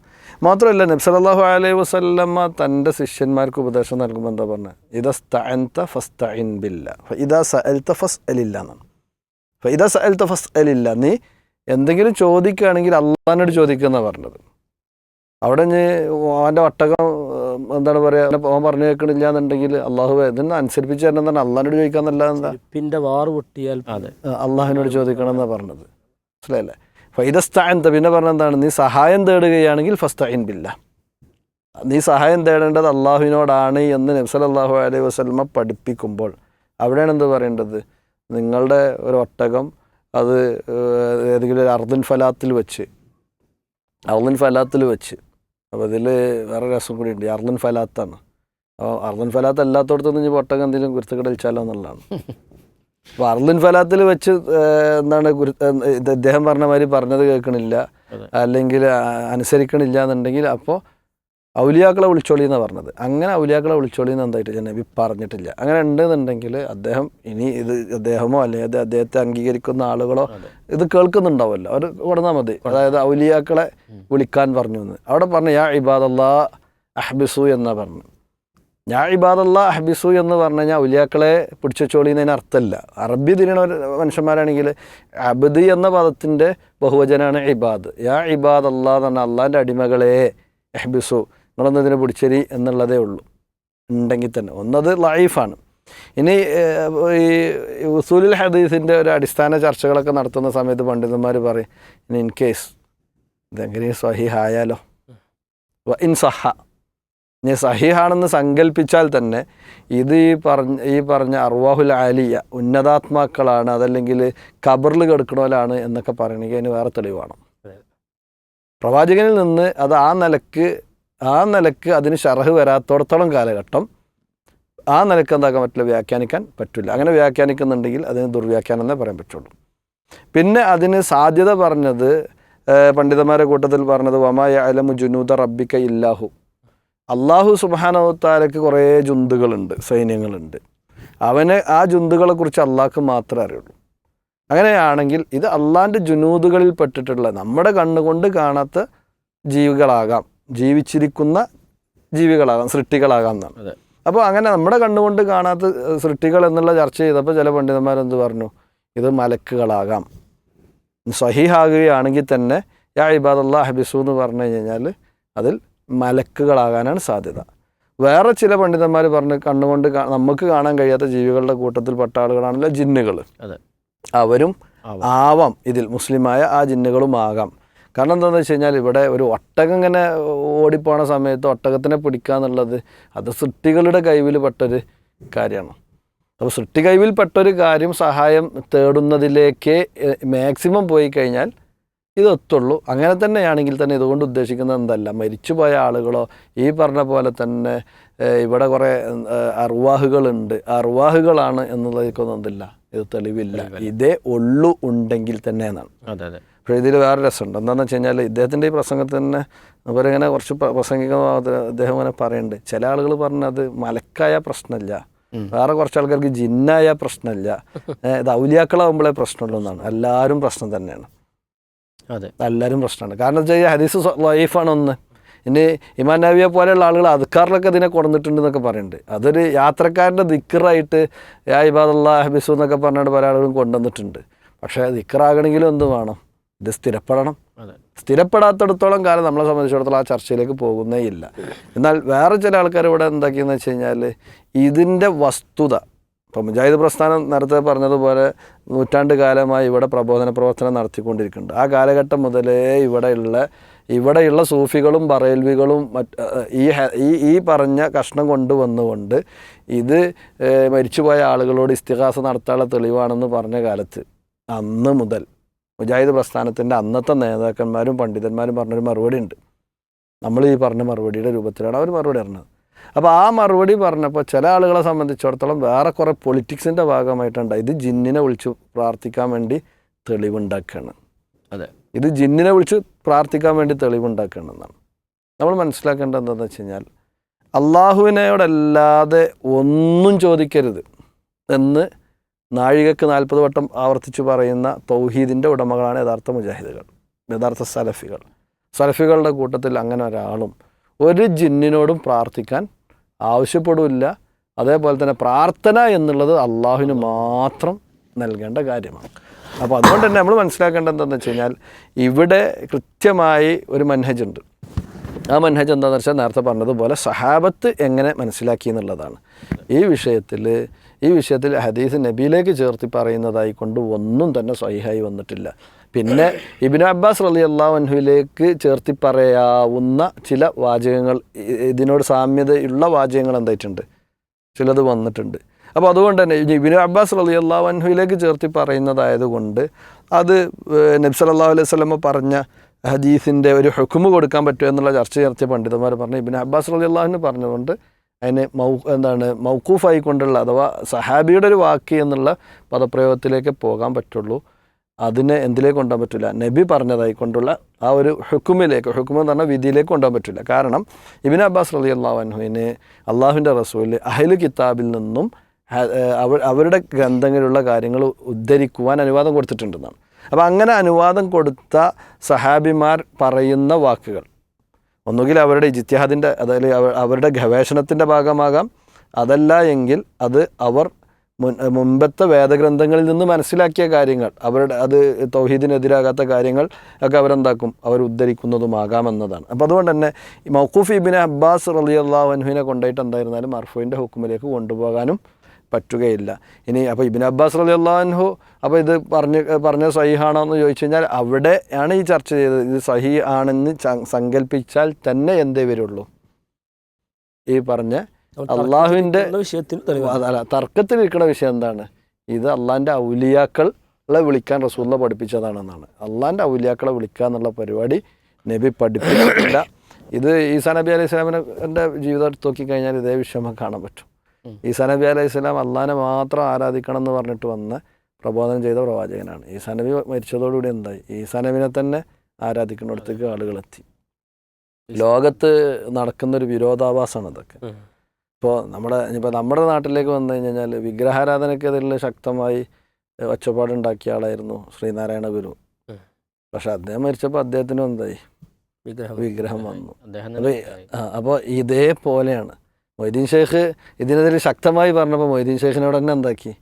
മാത്രമല്ല നബി സല്ലല്ലാഹു അലൈഹി വസ്ലമ്മ തന്റെ ശിഷ്യന്മാർക്ക് ഉപദേശം നൽകുമ്പോൾ എന്താ പറഞ്ഞത് ഇതാ സ്തഅൻത ഫസ്തഇൻ ബില്ല. ഇതാ സഅൽത ഫസ് അലില്ല എന്നാണ് ഇതാ സഅൽത ഫസ് അലില്ല നീ എന്തെങ്കിലും ചോദിക്കുകയാണെങ്കിൽ അള്ളാഹിനോട് ചോദിക്കുക എന്നാണ് പറഞ്ഞത്. അവിടെ ഇനി അവന്റെ വട്ടകം എന്താണ് പറയുക അവൻ പറഞ്ഞു കേൾക്കണില്ല എന്നുണ്ടെങ്കിൽ അള്ളാഹു ഇതിന് അനുസരിപ്പിച്ച് തരണം തന്നെ അള്ളാഹിനോട് ചോദിക്കാന്നല്ല എന്താ? പിന്നെ വാറ് പൊട്ടിയാൽ അതെ. അള്ളാഹിനോട് ചോദിക്കണം എന്നാണ് പറഞ്ഞത്. മനസ്സിലായില്ലേ? ഫൈദസ്ഥായന്ത പിന്നെ പറഞ്ഞ എന്താണ്? നീ സഹായം തേടുകയാണെങ്കിൽ ഫസ്തൈൻ ബില്ല. നീ സഹായം തേടേണ്ടത് അള്ളാഹുവിനോടാണ് എന്ന് നബ്സൽ അള്ളാഹു അലൈഹി വസ്ലമ പഠിപ്പിക്കുമ്പോൾ. അവിടെയാണ് എന്ത് പറയേണ്ടത്? നിങ്ങളുടെ ഒരു ഒട്ടകം അത് ഏതെങ്കിലും ഒരു അർദൻ ഫലാത്തിൽ വെച്ച്. അർദൻ ഫലാത്തിൽ വെച്ച്. അപ്പോൾ ഇതിൽ വേറെ രസം കൂടി ഉണ്ട്. അർദൻ ഫലാത്താണ്. അപ്പോൾ അർദൻ ഫലാത്ത് അല്ലാത്തടത്തുനിന്ന് ഇനി പൊട്ടകം എന്തെങ്കിലും കുരുത്തക്കട വെച്ചാലോ എന്നുള്ളതാണ്. അപ്പോൾ അർദൻ ഫലാത്തിൽ വെച്ച് എന്താണ് ഗുരു ഇദ്ദേഹം പറഞ്ഞ മാതിരി പറഞ്ഞത് കേൾക്കണില്ല. അല്ലെങ്കിൽ അനുസരിക്കണില്ല എന്നുണ്ടെങ്കിൽ അപ്പോൾ ഔലിയാക്കളെ വിളിച്ചോളി എന്നാണ് പറഞ്ഞത്. അങ്ങനെ ഔലിയാക്കളെ വിളിച്ചോളി എന്ന് എന്തായിട്ട് നബി പറഞ്ഞിട്ടില്ല. അങ്ങനെ ഉണ്ടെന്നുണ്ടെങ്കിൽ അദ്ദേഹം ഇനി ഇത് അദ്ദേഹമോ അല്ലെങ്കിൽ അത് അദ്ദേഹത്തെ അംഗീകരിക്കുന്ന ആളുകളോ ഇത് കേൾക്കുന്നുണ്ടാവുമല്ലോ. അവർ കൊടുന്നാൽ മതി. അതായത് ഔലിയാക്കളെ വിളിക്കാൻ പറഞ്ഞു എന്ന്. അവിടെ പറഞ്ഞു യാ ഇബാദല്ലാ അഹ്ബിസു എന്നാ പറഞ്ഞു. ഞാൻ ഇബാദല്ലാ അഹ്ബിസു എന്ന് പറഞ്ഞു കഴിഞ്ഞാൽ ഔലിയാക്കളെ പിടിച്ചോളി എന്നതിന് അർത്ഥമല്ല. അറബി തിരിയണ ഒരു മനുഷ്യന്മാരാണെങ്കിൽ അബ്ദി എന്ന പദത്തിന്റെ ബഹുവചനാണ് ഇബാദ്. യാ ഇബാദല്ലാ എന്ന് പറഞ്ഞാൽ അള്ളാന്റെ അടിമകളെ എഹ്ബിസു നിങ്ങളൊന്നും പിടിച്ചേരി എന്നുള്ളതേ ഉള്ളൂ. ഉണ്ടെങ്കിൽ തന്നെ. ഒന്നത് ലൈഫാണ്. ഇനി ഈ ഉസൂലിൽ ഹദീസിന്റെ ഒരു അടിസ്ഥാന ചർച്ചകളൊക്കെ നടത്തുന്ന സമയത്ത് പണ്ഡിതന്മാർ പറയും ഇനി ഇൻ കേസ് ഇതെങ്ങനെ സഹിഹായാലോ? ഇൻ സഹ. ഇനി സഹിഹാണെന്ന് സങ്കല്പിച്ചാൽ തന്നെ ഇത് ഈ പറഞ്ഞ ഈ പറഞ്ഞ അർവാഹുൽ ആലിയ ഉന്നതാത്മാക്കളാണ് അതല്ലെങ്കിൽ കബറിൽ കിടക്കണോലാണ് എന്നൊക്കെ പറയണമെങ്കിൽ അതിന് വേറെ തെളിവാണ്. പ്രവാചകനിൽ നിന്ന് അത് ആ നിലയ്ക്ക് ആ നിലയ്ക്ക് അതിന് ഷറഹ് വരാത്തോടത്തോളം കാലഘട്ടം ആ നിലയ്ക്ക് എന്താക്കാൻ പറ്റില്ല വ്യാഖ്യാനിക്കാൻ പറ്റില്ല. അങ്ങനെ വ്യാഖ്യാനിക്കുന്നുണ്ടെങ്കിൽ അതിന് ദുർവ്യാഖ്യാനം എന്നേ പറയാൻ പറ്റുള്ളൂ. പിന്നെ അതിന് സാധ്യത പറഞ്ഞത് പണ്ഡിതന്മാരെ കൂട്ടത്തിൽ പറഞ്ഞത് വമായ അലമു ജുനൂദ റബ്ബിക്ക ഇല്ലാഹു. അള്ളാഹു സുബാനവത്താലയ്ക്ക് കുറേ ജുന്തുകളുണ്ട് സൈന്യങ്ങളുണ്ട്. അവന് ആ ജുന്തുകളെ കുറിച്ച് അള്ളാഹ്ക്ക് മാത്രമേ അറിയുള്ളൂ. അങ്ങനെയാണെങ്കിൽ ഇത് അള്ളാഹിന്റെ ജുനൂദുകളിൽ പെട്ടിട്ടുള്ള നമ്മുടെ കണ്ണുകൊണ്ട് കാണാത്ത ജീവികളാകാം. ജീവിച്ചിരിക്കുന്ന ജീവികളാകാം സൃഷ്ടികളാകാം എന്നാണ്. അപ്പോൾ അങ്ങനെ നമ്മുടെ കണ്ണുകൊണ്ട് കാണാത്ത സൃഷ്ടികൾ എന്നുള്ള ചർച്ച ചെയ്തപ്പോൾ ചില പണ്ഡിതന്മാരെന്ത് പറഞ്ഞു? ഇത് മലക്കുകളാകാം. സഹിഹാകുകയാണെങ്കിൽ തന്നെ യാ ഇബാദുള്ള ഹബിസു എന്ന് പറഞ്ഞു കഴിഞ്ഞാൽ അതിൽ മലക്കുകളാകാനാണ് സാധ്യത. വേറെ ചില പണ്ഡിതന്മാർ പറഞ്ഞ് കണ്ണുകൊണ്ട് നമുക്ക് കാണാൻ കഴിയാത്ത ജീവികളുടെ കൂട്ടത്തിൽ പെട്ട ആളുകളാണല്ലോ ജിന്നുകൾ അവരും ആവാം. ആവാം. ഇതിൽ മുസ്ലിമായ ആ ജിന്നുകളും ആകാം കാരണം എന്താണെന്ന് വെച്ച് കഴിഞ്ഞാൽ ഇവിടെ ഒരു ഒട്ടകം ഇങ്ങനെ ഓടിപ്പോണ സമയത്ത് ഒട്ടകത്തിനെ പിടിക്കുക എന്നുള്ളത് അത് സൃഷ്ടികളുടെ കൈവിൽ പെട്ടൊരു കാര്യമാണ്. അപ്പോൾ സൃഷ്ടി കൈവിൽ പെട്ടൊരു കാര്യം സഹായം തേടുന്നതിലേക്ക് മാക്സിമം പോയി കഴിഞ്ഞാൽ ഇതൊത്തുള്ളൂ അങ്ങനെ തന്നെയാണെങ്കിൽ തന്നെ ഇതുകൊണ്ട് ഉദ്ദേശിക്കുന്നത് എന്തല്ല മരിച്ചുപോയ ആളുകളോ ഈ പറഞ്ഞ പോലെ തന്നെ ഇവിടെ കുറേ അർവാഹുകളുണ്ട്. അർവാഹുകളാണ് എന്നുള്ളതൊന്നും എന്തില്ല ഇത് തെളിവില്ല. ഇതേ ഉള്ളു ഉണ്ടെങ്കിൽ തന്നെ എന്നാണ്. അതെ അതെ. പക്ഷേ ഇതിൽ വേറെ രസമുണ്ട്. എന്താണെന്ന് വെച്ച് കഴിഞ്ഞാൽ ഇദ്ദേഹത്തിന്റെ ഈ പ്രസംഗത്തിൽ തന്നെ അവരിങ്ങനെ കുറച്ച് പ്രസംഗിക്കുന്ന അദ്ദേഹം ഇങ്ങനെ പറയുന്നുണ്ട് ചില ആളുകൾ പറഞ്ഞത് മലക്കായ പ്രശ്നമില്ല വേറെ കുറച്ച് ആൾക്കാർക്ക് ജിന്നായ പ്രശ്നമില്ല ഇത് ഔലിയാക്കളാകുമ്പോഴേ പ്രശ്നമുള്ളൂ എന്നാണ്. എല്ലാവരും പ്രശ്നം തന്നെയാണ്. അതെ. എല്ലാവരും പ്രശ്നമാണ്. കാരണം വെച്ചാൽ ഈ ഹദീസ് ലൈഫാണ് ഒന്ന്. ഇനി ഇമാൻ നബിയെ പോലെയുള്ള ആളുകൾ അതുക്കാറിലൊക്കെ ഇതിനെ കൊണ്ടുവന്നിട്ടുണ്ടെന്നൊക്കെ പറയുന്നുണ്ട് അതൊരു യാത്രക്കാരന്റെ ദിക്കറായിട്ട് യാ ഇബാദുള്ള ഹബിസു എന്നൊക്കെ പറഞ്ഞിട്ട് പല ആളുകളും കൊണ്ടുവന്നിട്ടുണ്ട്. പക്ഷേ ദിക്കറാകണമെങ്കിലും എന്ത് വേണം? ഇത് സ്ഥിരപ്പെടണം. സ്ഥിരപ്പെടാത്തടത്തോളം കാലം നമ്മളെ സംബന്ധിച്ചിടത്തോളം ആ ചർച്ചയിലേക്ക് പോകുന്നേ ഇല്ല. എന്നാൽ വേറെ ചില ആൾക്കാർ ഇവിടെ എന്താക്കിയെന്ന് വെച്ച് കഴിഞ്ഞാൽ ഇതിന്റെ വസ്തുത ഇപ്പോൾ മുജാഹിദ് പ്രസ്ഥാനം നേരത്തെ പറഞ്ഞതുപോലെ നൂറ്റാണ്ട് കാലമായി ഇവിടെ പ്രബോധന പ്രവർത്തനം നടത്തിക്കൊണ്ടിരിക്കുന്നുണ്ട്. ആ കാലഘട്ടം മുതലേ ഇവിടെയുള്ള ഇവിടെയുള്ള സൂഫികളും ബറേൽവികളും മറ്റ് ഈ ഈ ഈ പറഞ്ഞ കഷ്ണം കൊണ്ടുവന്നുകൊണ്ട് ഇത് മരിച്ചുപോയ ആളുകളോട് ഇസ്തിഹാസ നടത്താനുള്ള തെളിവാണെന്ന് പറഞ്ഞ കാലത്ത് അന്ന് മുതൽ മുജാഹിദ് പ്രസ്ഥാനത്തിന്റെ അന്നത്തെ നേതാക്കന്മാരും പണ്ഡിതന്മാരും പറഞ്ഞൊരു മറുപടി ഉണ്ട്. നമ്മൾ ഈ പറഞ്ഞ മറുപടിയുടെ രൂപത്തിലാണ് അവർ മറുപടി പറഞ്ഞത്. അപ്പോൾ ആ മറുപടി പറഞ്ഞപ്പോൾ ചില ആളുകളെ സംബന്ധിച്ചിടത്തോളം വേറെ കുറേ പൊളിറ്റിക്സിന്റെ ഭാഗമായിട്ടുണ്ട്. ഇത് ജിന്നിനെ വിളിച്ച് പ്രാർത്ഥിക്കാൻ വേണ്ടി തെളിവുണ്ടാക്കുകയാണ്. അതെ. ഇത് ജിന്നിനെ വിളിച്ച് പ്രാർത്ഥിക്കാൻ വേണ്ടി തെളിവുണ്ടാക്കുകയാണെന്നാണ് നമ്മൾ മനസ്സിലാക്കേണ്ടത് എന്താണെന്ന് വെച്ച് കഴിഞ്ഞാൽ അള്ളാഹുവിനോടല്ലാതെ ഒന്നും ചോദിക്കരുത് എന്ന് നാഴികക്ക് നാൽപ്പത് വട്ടം ആവർത്തിച്ചു പറയുന്ന തൗഹീദിന്റെ ഉടമകളാണ് യഥാർത്ഥ മുജാഹിദുകൾ യഥാർത്ഥ സലഫികൾ. സലഫികളുടെ കൂട്ടത്തിൽ അങ്ങനെ ഒരാളും ഒരു ജിന്നിനോടും പ്രാർത്ഥിക്കാൻ ആവശ്യപ്പെടില്ല അതേപോലെ തന്നെ പ്രാർത്ഥന എന്നുള്ളത് അള്ളാഹുവിന് മാത്രം നൽകേണ്ട കാര്യമാണ്. അപ്പോൾ അതുകൊണ്ട് തന്നെ നമ്മൾ മനസ്സിലാക്കേണ്ടത് എന്താണെന്ന് വെച്ച് കഴിഞ്ഞാൽ ഇവിടെ കൃത്യമായി ഒരു മനഹജുണ്ട് ആ മനഹജ് എന്താണെന്ന് വെച്ചാൽ നേരത്തെ പറഞ്ഞതുപോലെ സഹാബത്ത് എങ്ങനെ മനസ്സിലാക്കി എന്നുള്ളതാണ്. ഈ വിഷയത്തിൽ ഈ വിഷയത്തിൽ ഹദീസ് നബിയിലേക്ക് ചേർത്തി പറയുന്നതായി കൊണ്ട് ഒന്നും തന്നെ സ്വൈഹായി വന്നിട്ടില്ല. പിന്നെ ഇബിൻ അബ്ബാസ് റലി അള്ളാഹുവിലേക്ക് ചേർത്തി പറയാവുന്ന ചില വാചകങ്ങൾ ഇതിനോട് സാമ്യതയുള്ള വാചകങ്ങൾ എന്തായിട്ടുണ്ട്? ചിലത് വന്നിട്ടുണ്ട്. അപ്പോൾ അതുകൊണ്ട് തന്നെ ഇബിന് അബ്ബാസ് റലി അള്ളാഹു അൻഹുയിലേക്ക് ചേർത്തി പറയുന്നതായതുകൊണ്ട് അത് നബി അല്ലാ അലൈഹി സ്വലമ പറഞ്ഞ ഹദീസിന്റെ ഒരു ഹുക്കുമ് കൊടുക്കാൻ പറ്റുമോ എന്നുള്ള ചർച്ച ചർച്ച പണ്ഡിതന്മാർ പറഞ്ഞു. ഇബിന് അബ്ബാസ് റലി അള്ളാഹുവിന് പറഞ്ഞതുകൊണ്ട് അതിന് മൗ എന്താണ് മൗക്കൂഫായിക്കൊണ്ടുള്ള അഥവാ സഹാബിയുടെ ഒരു വാക്ക് എന്നുള്ള പദപ്രയോഗത്തിലേക്ക് പോകാൻ പറ്റുള്ളൂ. അതിനെ എന്തിലേക്ക് കൊണ്ടുപോകാൻ പറ്റില്ല? നബി പറഞ്ഞതായി കൊണ്ടുള്ള ആ ഒരു ഹുക്കുമിലേക്ക് ഹുക്കും എന്ന് പറഞ്ഞാൽ വിധിയിലേക്ക് കൊണ്ടുപോകാൻ പറ്റില്ല. കാരണം ഇബിൻ അബ്ബാസ് റലി അള്ളാഹു അൻഹുവിന് അള്ളാഹുവിന്റെ റസൂൽ അഹ്ലു കിതാബിൽ നിന്നും അവ അവരുടെ ഗ്രന്ഥങ്ങളിലുള്ള കാര്യങ്ങൾ ഉദ്ധരിക്കുവാൻ അനുവാദം കൊടുത്തിട്ടുണ്ടെന്നാണ്. അപ്പോൾ അങ്ങനെ അനുവാദം കൊടുത്ത സഹാബിമാർ പറയുന്ന വാക്കുകൾ ഒന്നുകിൽ അവരുടെ ഇജിത്യാദിന്റെ അതായത് അവ- അവരുടെ ഗവേഷണത്തിന്റെ ഭാഗമാകാം. അതല്ല എങ്കിൽ അത് അവർ മുൻ മുമ്പത്തെ വേദഗ്രന്ഥങ്ങളിൽ നിന്ന് മനസ്സിലാക്കിയ കാര്യങ്ങൾ അവരുടെ അത് തൗഹീദിനെതിരാകാത്ത കാര്യങ്ങൾ ഒക്കെ അവരെന്താക്കും? അവർ ഉദ്ധരിക്കുന്നതുമാകാമെന്നതാണ് അപ്പോൾ അതുകൊണ്ട് തന്നെ മൗക്കൂഫ് ഇബിൻ അബ്ബാസ് റലി വൻഹുവിനെ കൊണ്ടുപോയിട്ട് എന്തായിരുന്നാലും മർഫുവിന്റെ ഹുക്കുമിലേക്ക് കൊണ്ടുപോകാനും പറ്റുകയില്ല. ഇനി അപ്പോൾ ഇബിൻ അബ്ബാസ് അലി അള്ളാഹു അപ്പോൾ ഇത് പറഞ്ഞ് പറഞ്ഞ സഹിഹാണോ എന്ന് ചോദിച്ചു കഴിഞ്ഞാൽ അവിടെയാണ് ഈ ചർച്ച ചെയ്തത്. ഇത് സഹി ആണെന്ന് സങ്കല്പിച്ചാൽ തന്നെ എന്തേ വരുള്ളൂ? ഈ പറഞ്ഞ അള്ളാഹുവിന്റെ വിഷയത്തിൽ തർക്കത്തിൽ തർക്കത്തിലിരിക്കുന്ന വിഷയം എന്താണ്? ഇത് അള്ളാഹിന്റെ ഔലിയാക്കളെ വിളിക്കാൻ റസൂല്ല പഠിപ്പിച്ചതാണെന്നാണ്. അള്ളാഹിന്റെ ഔലിയാക്കളെ വിളിക്കുക എന്നുള്ള പരിപാടി നബി പഠിപ്പിച്ചിട്ടില്ല. ഇത് ഈസാ നബി അലൈഹി സ്വലാമിന്റെ ജീവിതം എടുത്ത് നോക്കിക്കഴിഞ്ഞാൽ ഇതേ വിഷയം നമുക്ക് കാണാൻ പറ്റും. ഈസാ നബി അലൈഹി സ്വലാം അള്ളാഹിനെ മാത്രം ആരാധിക്കണം എന്ന് പറഞ്ഞിട്ട് വന്ന പ്രബോധനം ചെയ്ത പ്രവാചകനാണ്. ഈസാ നബി മരിച്ചതോടുകൂടി എന്തായി? ഈസാ നബിനെ തന്നെ ആരാധിക്കുന്നിടത്തേക്ക് ആളുകൾ എത്തി. ലോകത്ത് നടക്കുന്നൊരു വിരോധാഭാസമാണ് ഇതൊക്കെ. ഇപ്പോൾ നമ്മുടെ ഇനിയിപ്പോൾ നമ്മുടെ നാട്ടിലേക്ക് വന്നു കഴിഞ്ഞാൽ വിഗ്രഹാരാധനയ്ക്കെതിരെ ശക്തമായി ഒച്ചപ്പാടുണ്ടാക്കിയ ആളായിരുന്നു ശ്രീനാരായണ ഗുരു. പക്ഷെ അദ്ദേഹം മരിച്ചപ്പോൾ അദ്ദേഹത്തിന് എന്തായി? വിഗ്രഹം വന്നു. അപ്പോൾ ഇതേപോലെയാണ്. മൊയ്തീൻ ഷെയ്ഖ് ഇതിനെതിരെ ശക്തമായി പറഞ്ഞപ്പോൾ മൊയ്തീൻ ഷെയ്ഖിനോട് തന്നെ എന്താക്കി.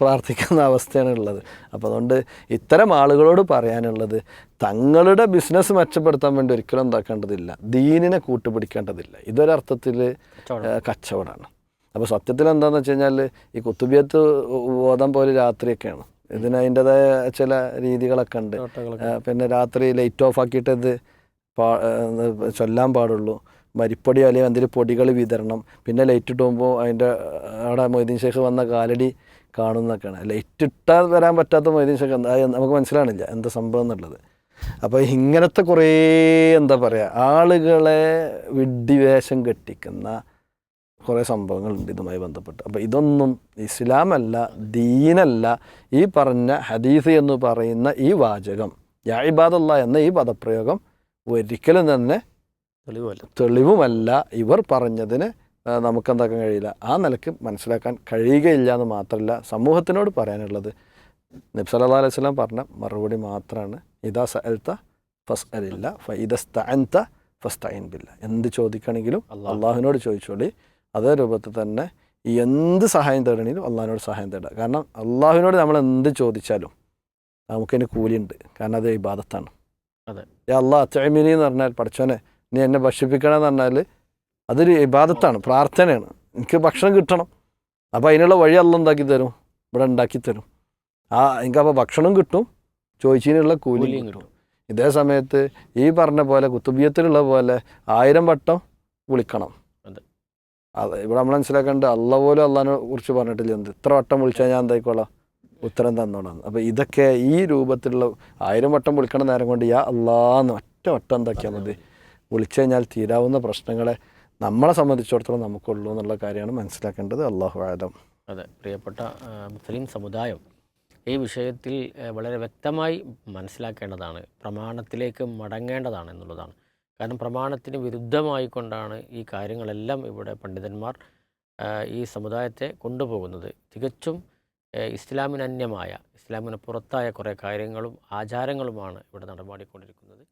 പ്രാർത്ഥിക്കുന്ന അവസ്ഥയാണ് ഉള്ളത്. അപ്പോൾ അതുകൊണ്ട് ഇത്തരം ആളുകളോട് പറയാനുള്ളത് തങ്ങളുടെ ബിസിനസ് മെച്ചപ്പെടുത്താൻ വേണ്ടി ഒരിക്കലും എന്താക്കേണ്ടതില്ല. ദീനിനെ കൂട്ടുപിടിക്കേണ്ടതില്ല. ഇതൊരർത്ഥത്തിൽ കച്ചവടം. കച്ചവടമാണ്. അപ്പോൾ സത്യത്തിൽ എന്താണെന്ന് വെച്ച് കഴിഞ്ഞാൽ ഈ കുത്തുബിയത്ത് ബോധം പോലെ രാത്രിയൊക്കെയാണ്. ഇതിന് അതിന്റെതായ ചില രീതികളൊക്കെ ഉണ്ട്. പിന്നെ രാത്രി ലൈറ്റ് ഓഫ് ആക്കിയിട്ട് ഇത് പാ ചൊല്ലാൻ പാടുള്ളൂ. മരിപ്പൊടി അല്ലെങ്കിൽ എന്തെങ്കിലും പൊടികൾ വിതരണം. പിന്നെ ലൈറ്റ് ഇട്ടുമ്പോൾ അതിന്റെ അവിടെ മൊയ്തീൻ ഷേഖ് വന്ന കാലടി കാണുന്നൊക്കെയാണ്. ലൈറ്റ് ഇട്ടാൽ വരാൻ പറ്റാത്ത മൊയ്തീൻ ഷേഖ് എന്താ നമുക്ക് മനസ്സിലാണില്ല എന്താ സംഭവം എന്നുള്ളത്. അപ്പോൾ ഇങ്ങനത്തെ കുറേ എന്താ പറയുക ആളുകളെ വിഡ്ഢിവേഷം കെട്ടിക്കുന്ന കുറേ സംഭവങ്ങളുണ്ട് ഇതുമായി ബന്ധപ്പെട്ട്. അപ്പോൾ ഇതൊന്നും ഇസ്ലാമല്ല ദീനല്ല. ഈ പറഞ്ഞ ഹദീസ് എന്ന് പറയുന്ന ഈ വാചകം യാ ഇബാദുള്ള എന്ന ഈ പദപ്രയോഗം ഒരിക്കലും തന്നെ തെളിവല്ല തെളിവുമല്ല. ഇവർ പറഞ്ഞതിന് നമുക്കെന്താക്കാൻ നമുക്ക് എന്താക്കാൻ കഴിയില്ല. ആ നിലയ്ക്ക് മനസ്സിലാക്കാൻ കഴിയുകയില്ല എന്ന് മാത്രമല്ല സമൂഹത്തിനോട് പറയാനുള്ളത്. നബ്സല്ലാ അലൈഹി സ്വലാം പറഞ്ഞ മറുപടി മാത്രമാണ് ഇതാ സഅൽത്ത ഫസ് അലില്ല ഫൈദസ്തഅൻത ഫസ്തൈൻ ബില്ല എന്ത് ചോദിക്കണമെങ്കിലും. അള്ളാഹുവിനോട് ചോദിച്ചോളി. അതേ രൂപത്തിൽ തന്നെ എന്ത് സഹായം തേടണമെങ്കിലും അള്ളാഹിനോട് സഹായം തേടുക കാരണം അള്ളാഹുവിനോട് നമ്മൾ എന്ത് ചോദിച്ചാലും നമുക്കതിന് കൂലിയുണ്ട്. കാരണം അത് ഇബാദത്താണ്. അതെ. അള്ളാഹ് അത്തമിനി എന്ന് പറഞ്ഞാൽ പഠിച്ചോനെ നീ എന്നെ ഭക്ഷിപ്പിക്കണം എന്ന് പറഞ്ഞാൽ അതൊരു ഇബാദത്താണ് പ്രാർത്ഥനയാണ്. എനിക്ക് ഭക്ഷണം കിട്ടണം. അപ്പോൾ അതിനുള്ള വഴി അല്ല ഉണ്ടാക്കി തരും ഇവിടെ ഉണ്ടാക്കി തരും. ആ എനിക്ക് അപ്പോൾ ഭക്ഷണം കിട്ടും ചോദിച്ചതിനുള്ള കൂലിയും കൂലിയും കിട്ടും. ഇതേ സമയത്ത് ഈ പറഞ്ഞ പോലെ കുത്തുബിയത്തിലുള്ള പോലെ ആയിരം വട്ടം വിളിക്കണം. അതെ. ഇവിടെ നമ്മൾ മനസ്സിലാക്കേണ്ട അല്ല പോലും അള്ളഹാനെ കുറിച്ച് പറഞ്ഞിട്ടില്ല. എന്ത് ഇത്ര വട്ടം വിളിച്ചാൽ ഞാൻ എന്തായിക്കോളാം? ഉത്തരം തന്നോളാം. അപ്പോൾ ഇതൊക്കെ ഈ രൂപത്തിലുള്ള ആയിരം വട്ടം വിളിക്കണ നേരം കൊണ്ട് യാ അള്ളാന്ന് ഒറ്റ വട്ടം എന്താക്കിയാൽ മതി. വിളിച്ചു കഴിഞ്ഞാൽ തീരാവുന്ന പ്രശ്നങ്ങളെ നമ്മളെ സംബന്ധിച്ചിടത്തോളം നമുക്കുള്ളൂ എന്നുള്ള കാര്യമാണ് മനസ്സിലാക്കേണ്ടത്. അള്ളാഹു ആലം അതെ പ്രിയപ്പെട്ട മുസ്ലിം സമുദായം ഈ വിഷയത്തിൽ വളരെ വ്യക്തമായി മനസ്സിലാക്കേണ്ടതാണ്. പ്രമാണത്തിലേക്ക് മടങ്ങേണ്ടതാണ് എന്നുള്ളതാണ്. കാരണം പ്രമാണത്തിന് വിരുദ്ധമായിക്കൊണ്ടാണ് ഈ കാര്യങ്ങളെല്ലാം ഇവിടെ പണ്ഡിതന്മാർ ഈ സമുദായത്തെ കൊണ്ടുപോകുന്നത്. തികച്ചും ഇസ്ലാമിനന്യമായ ഇസ്ലാമിന് പുറത്തായ കുറേ കാര്യങ്ങളും ആചാരങ്ങളുമാണ് ഇവിടെ നടമാടിക്കൊണ്ടിരിക്കുന്നത്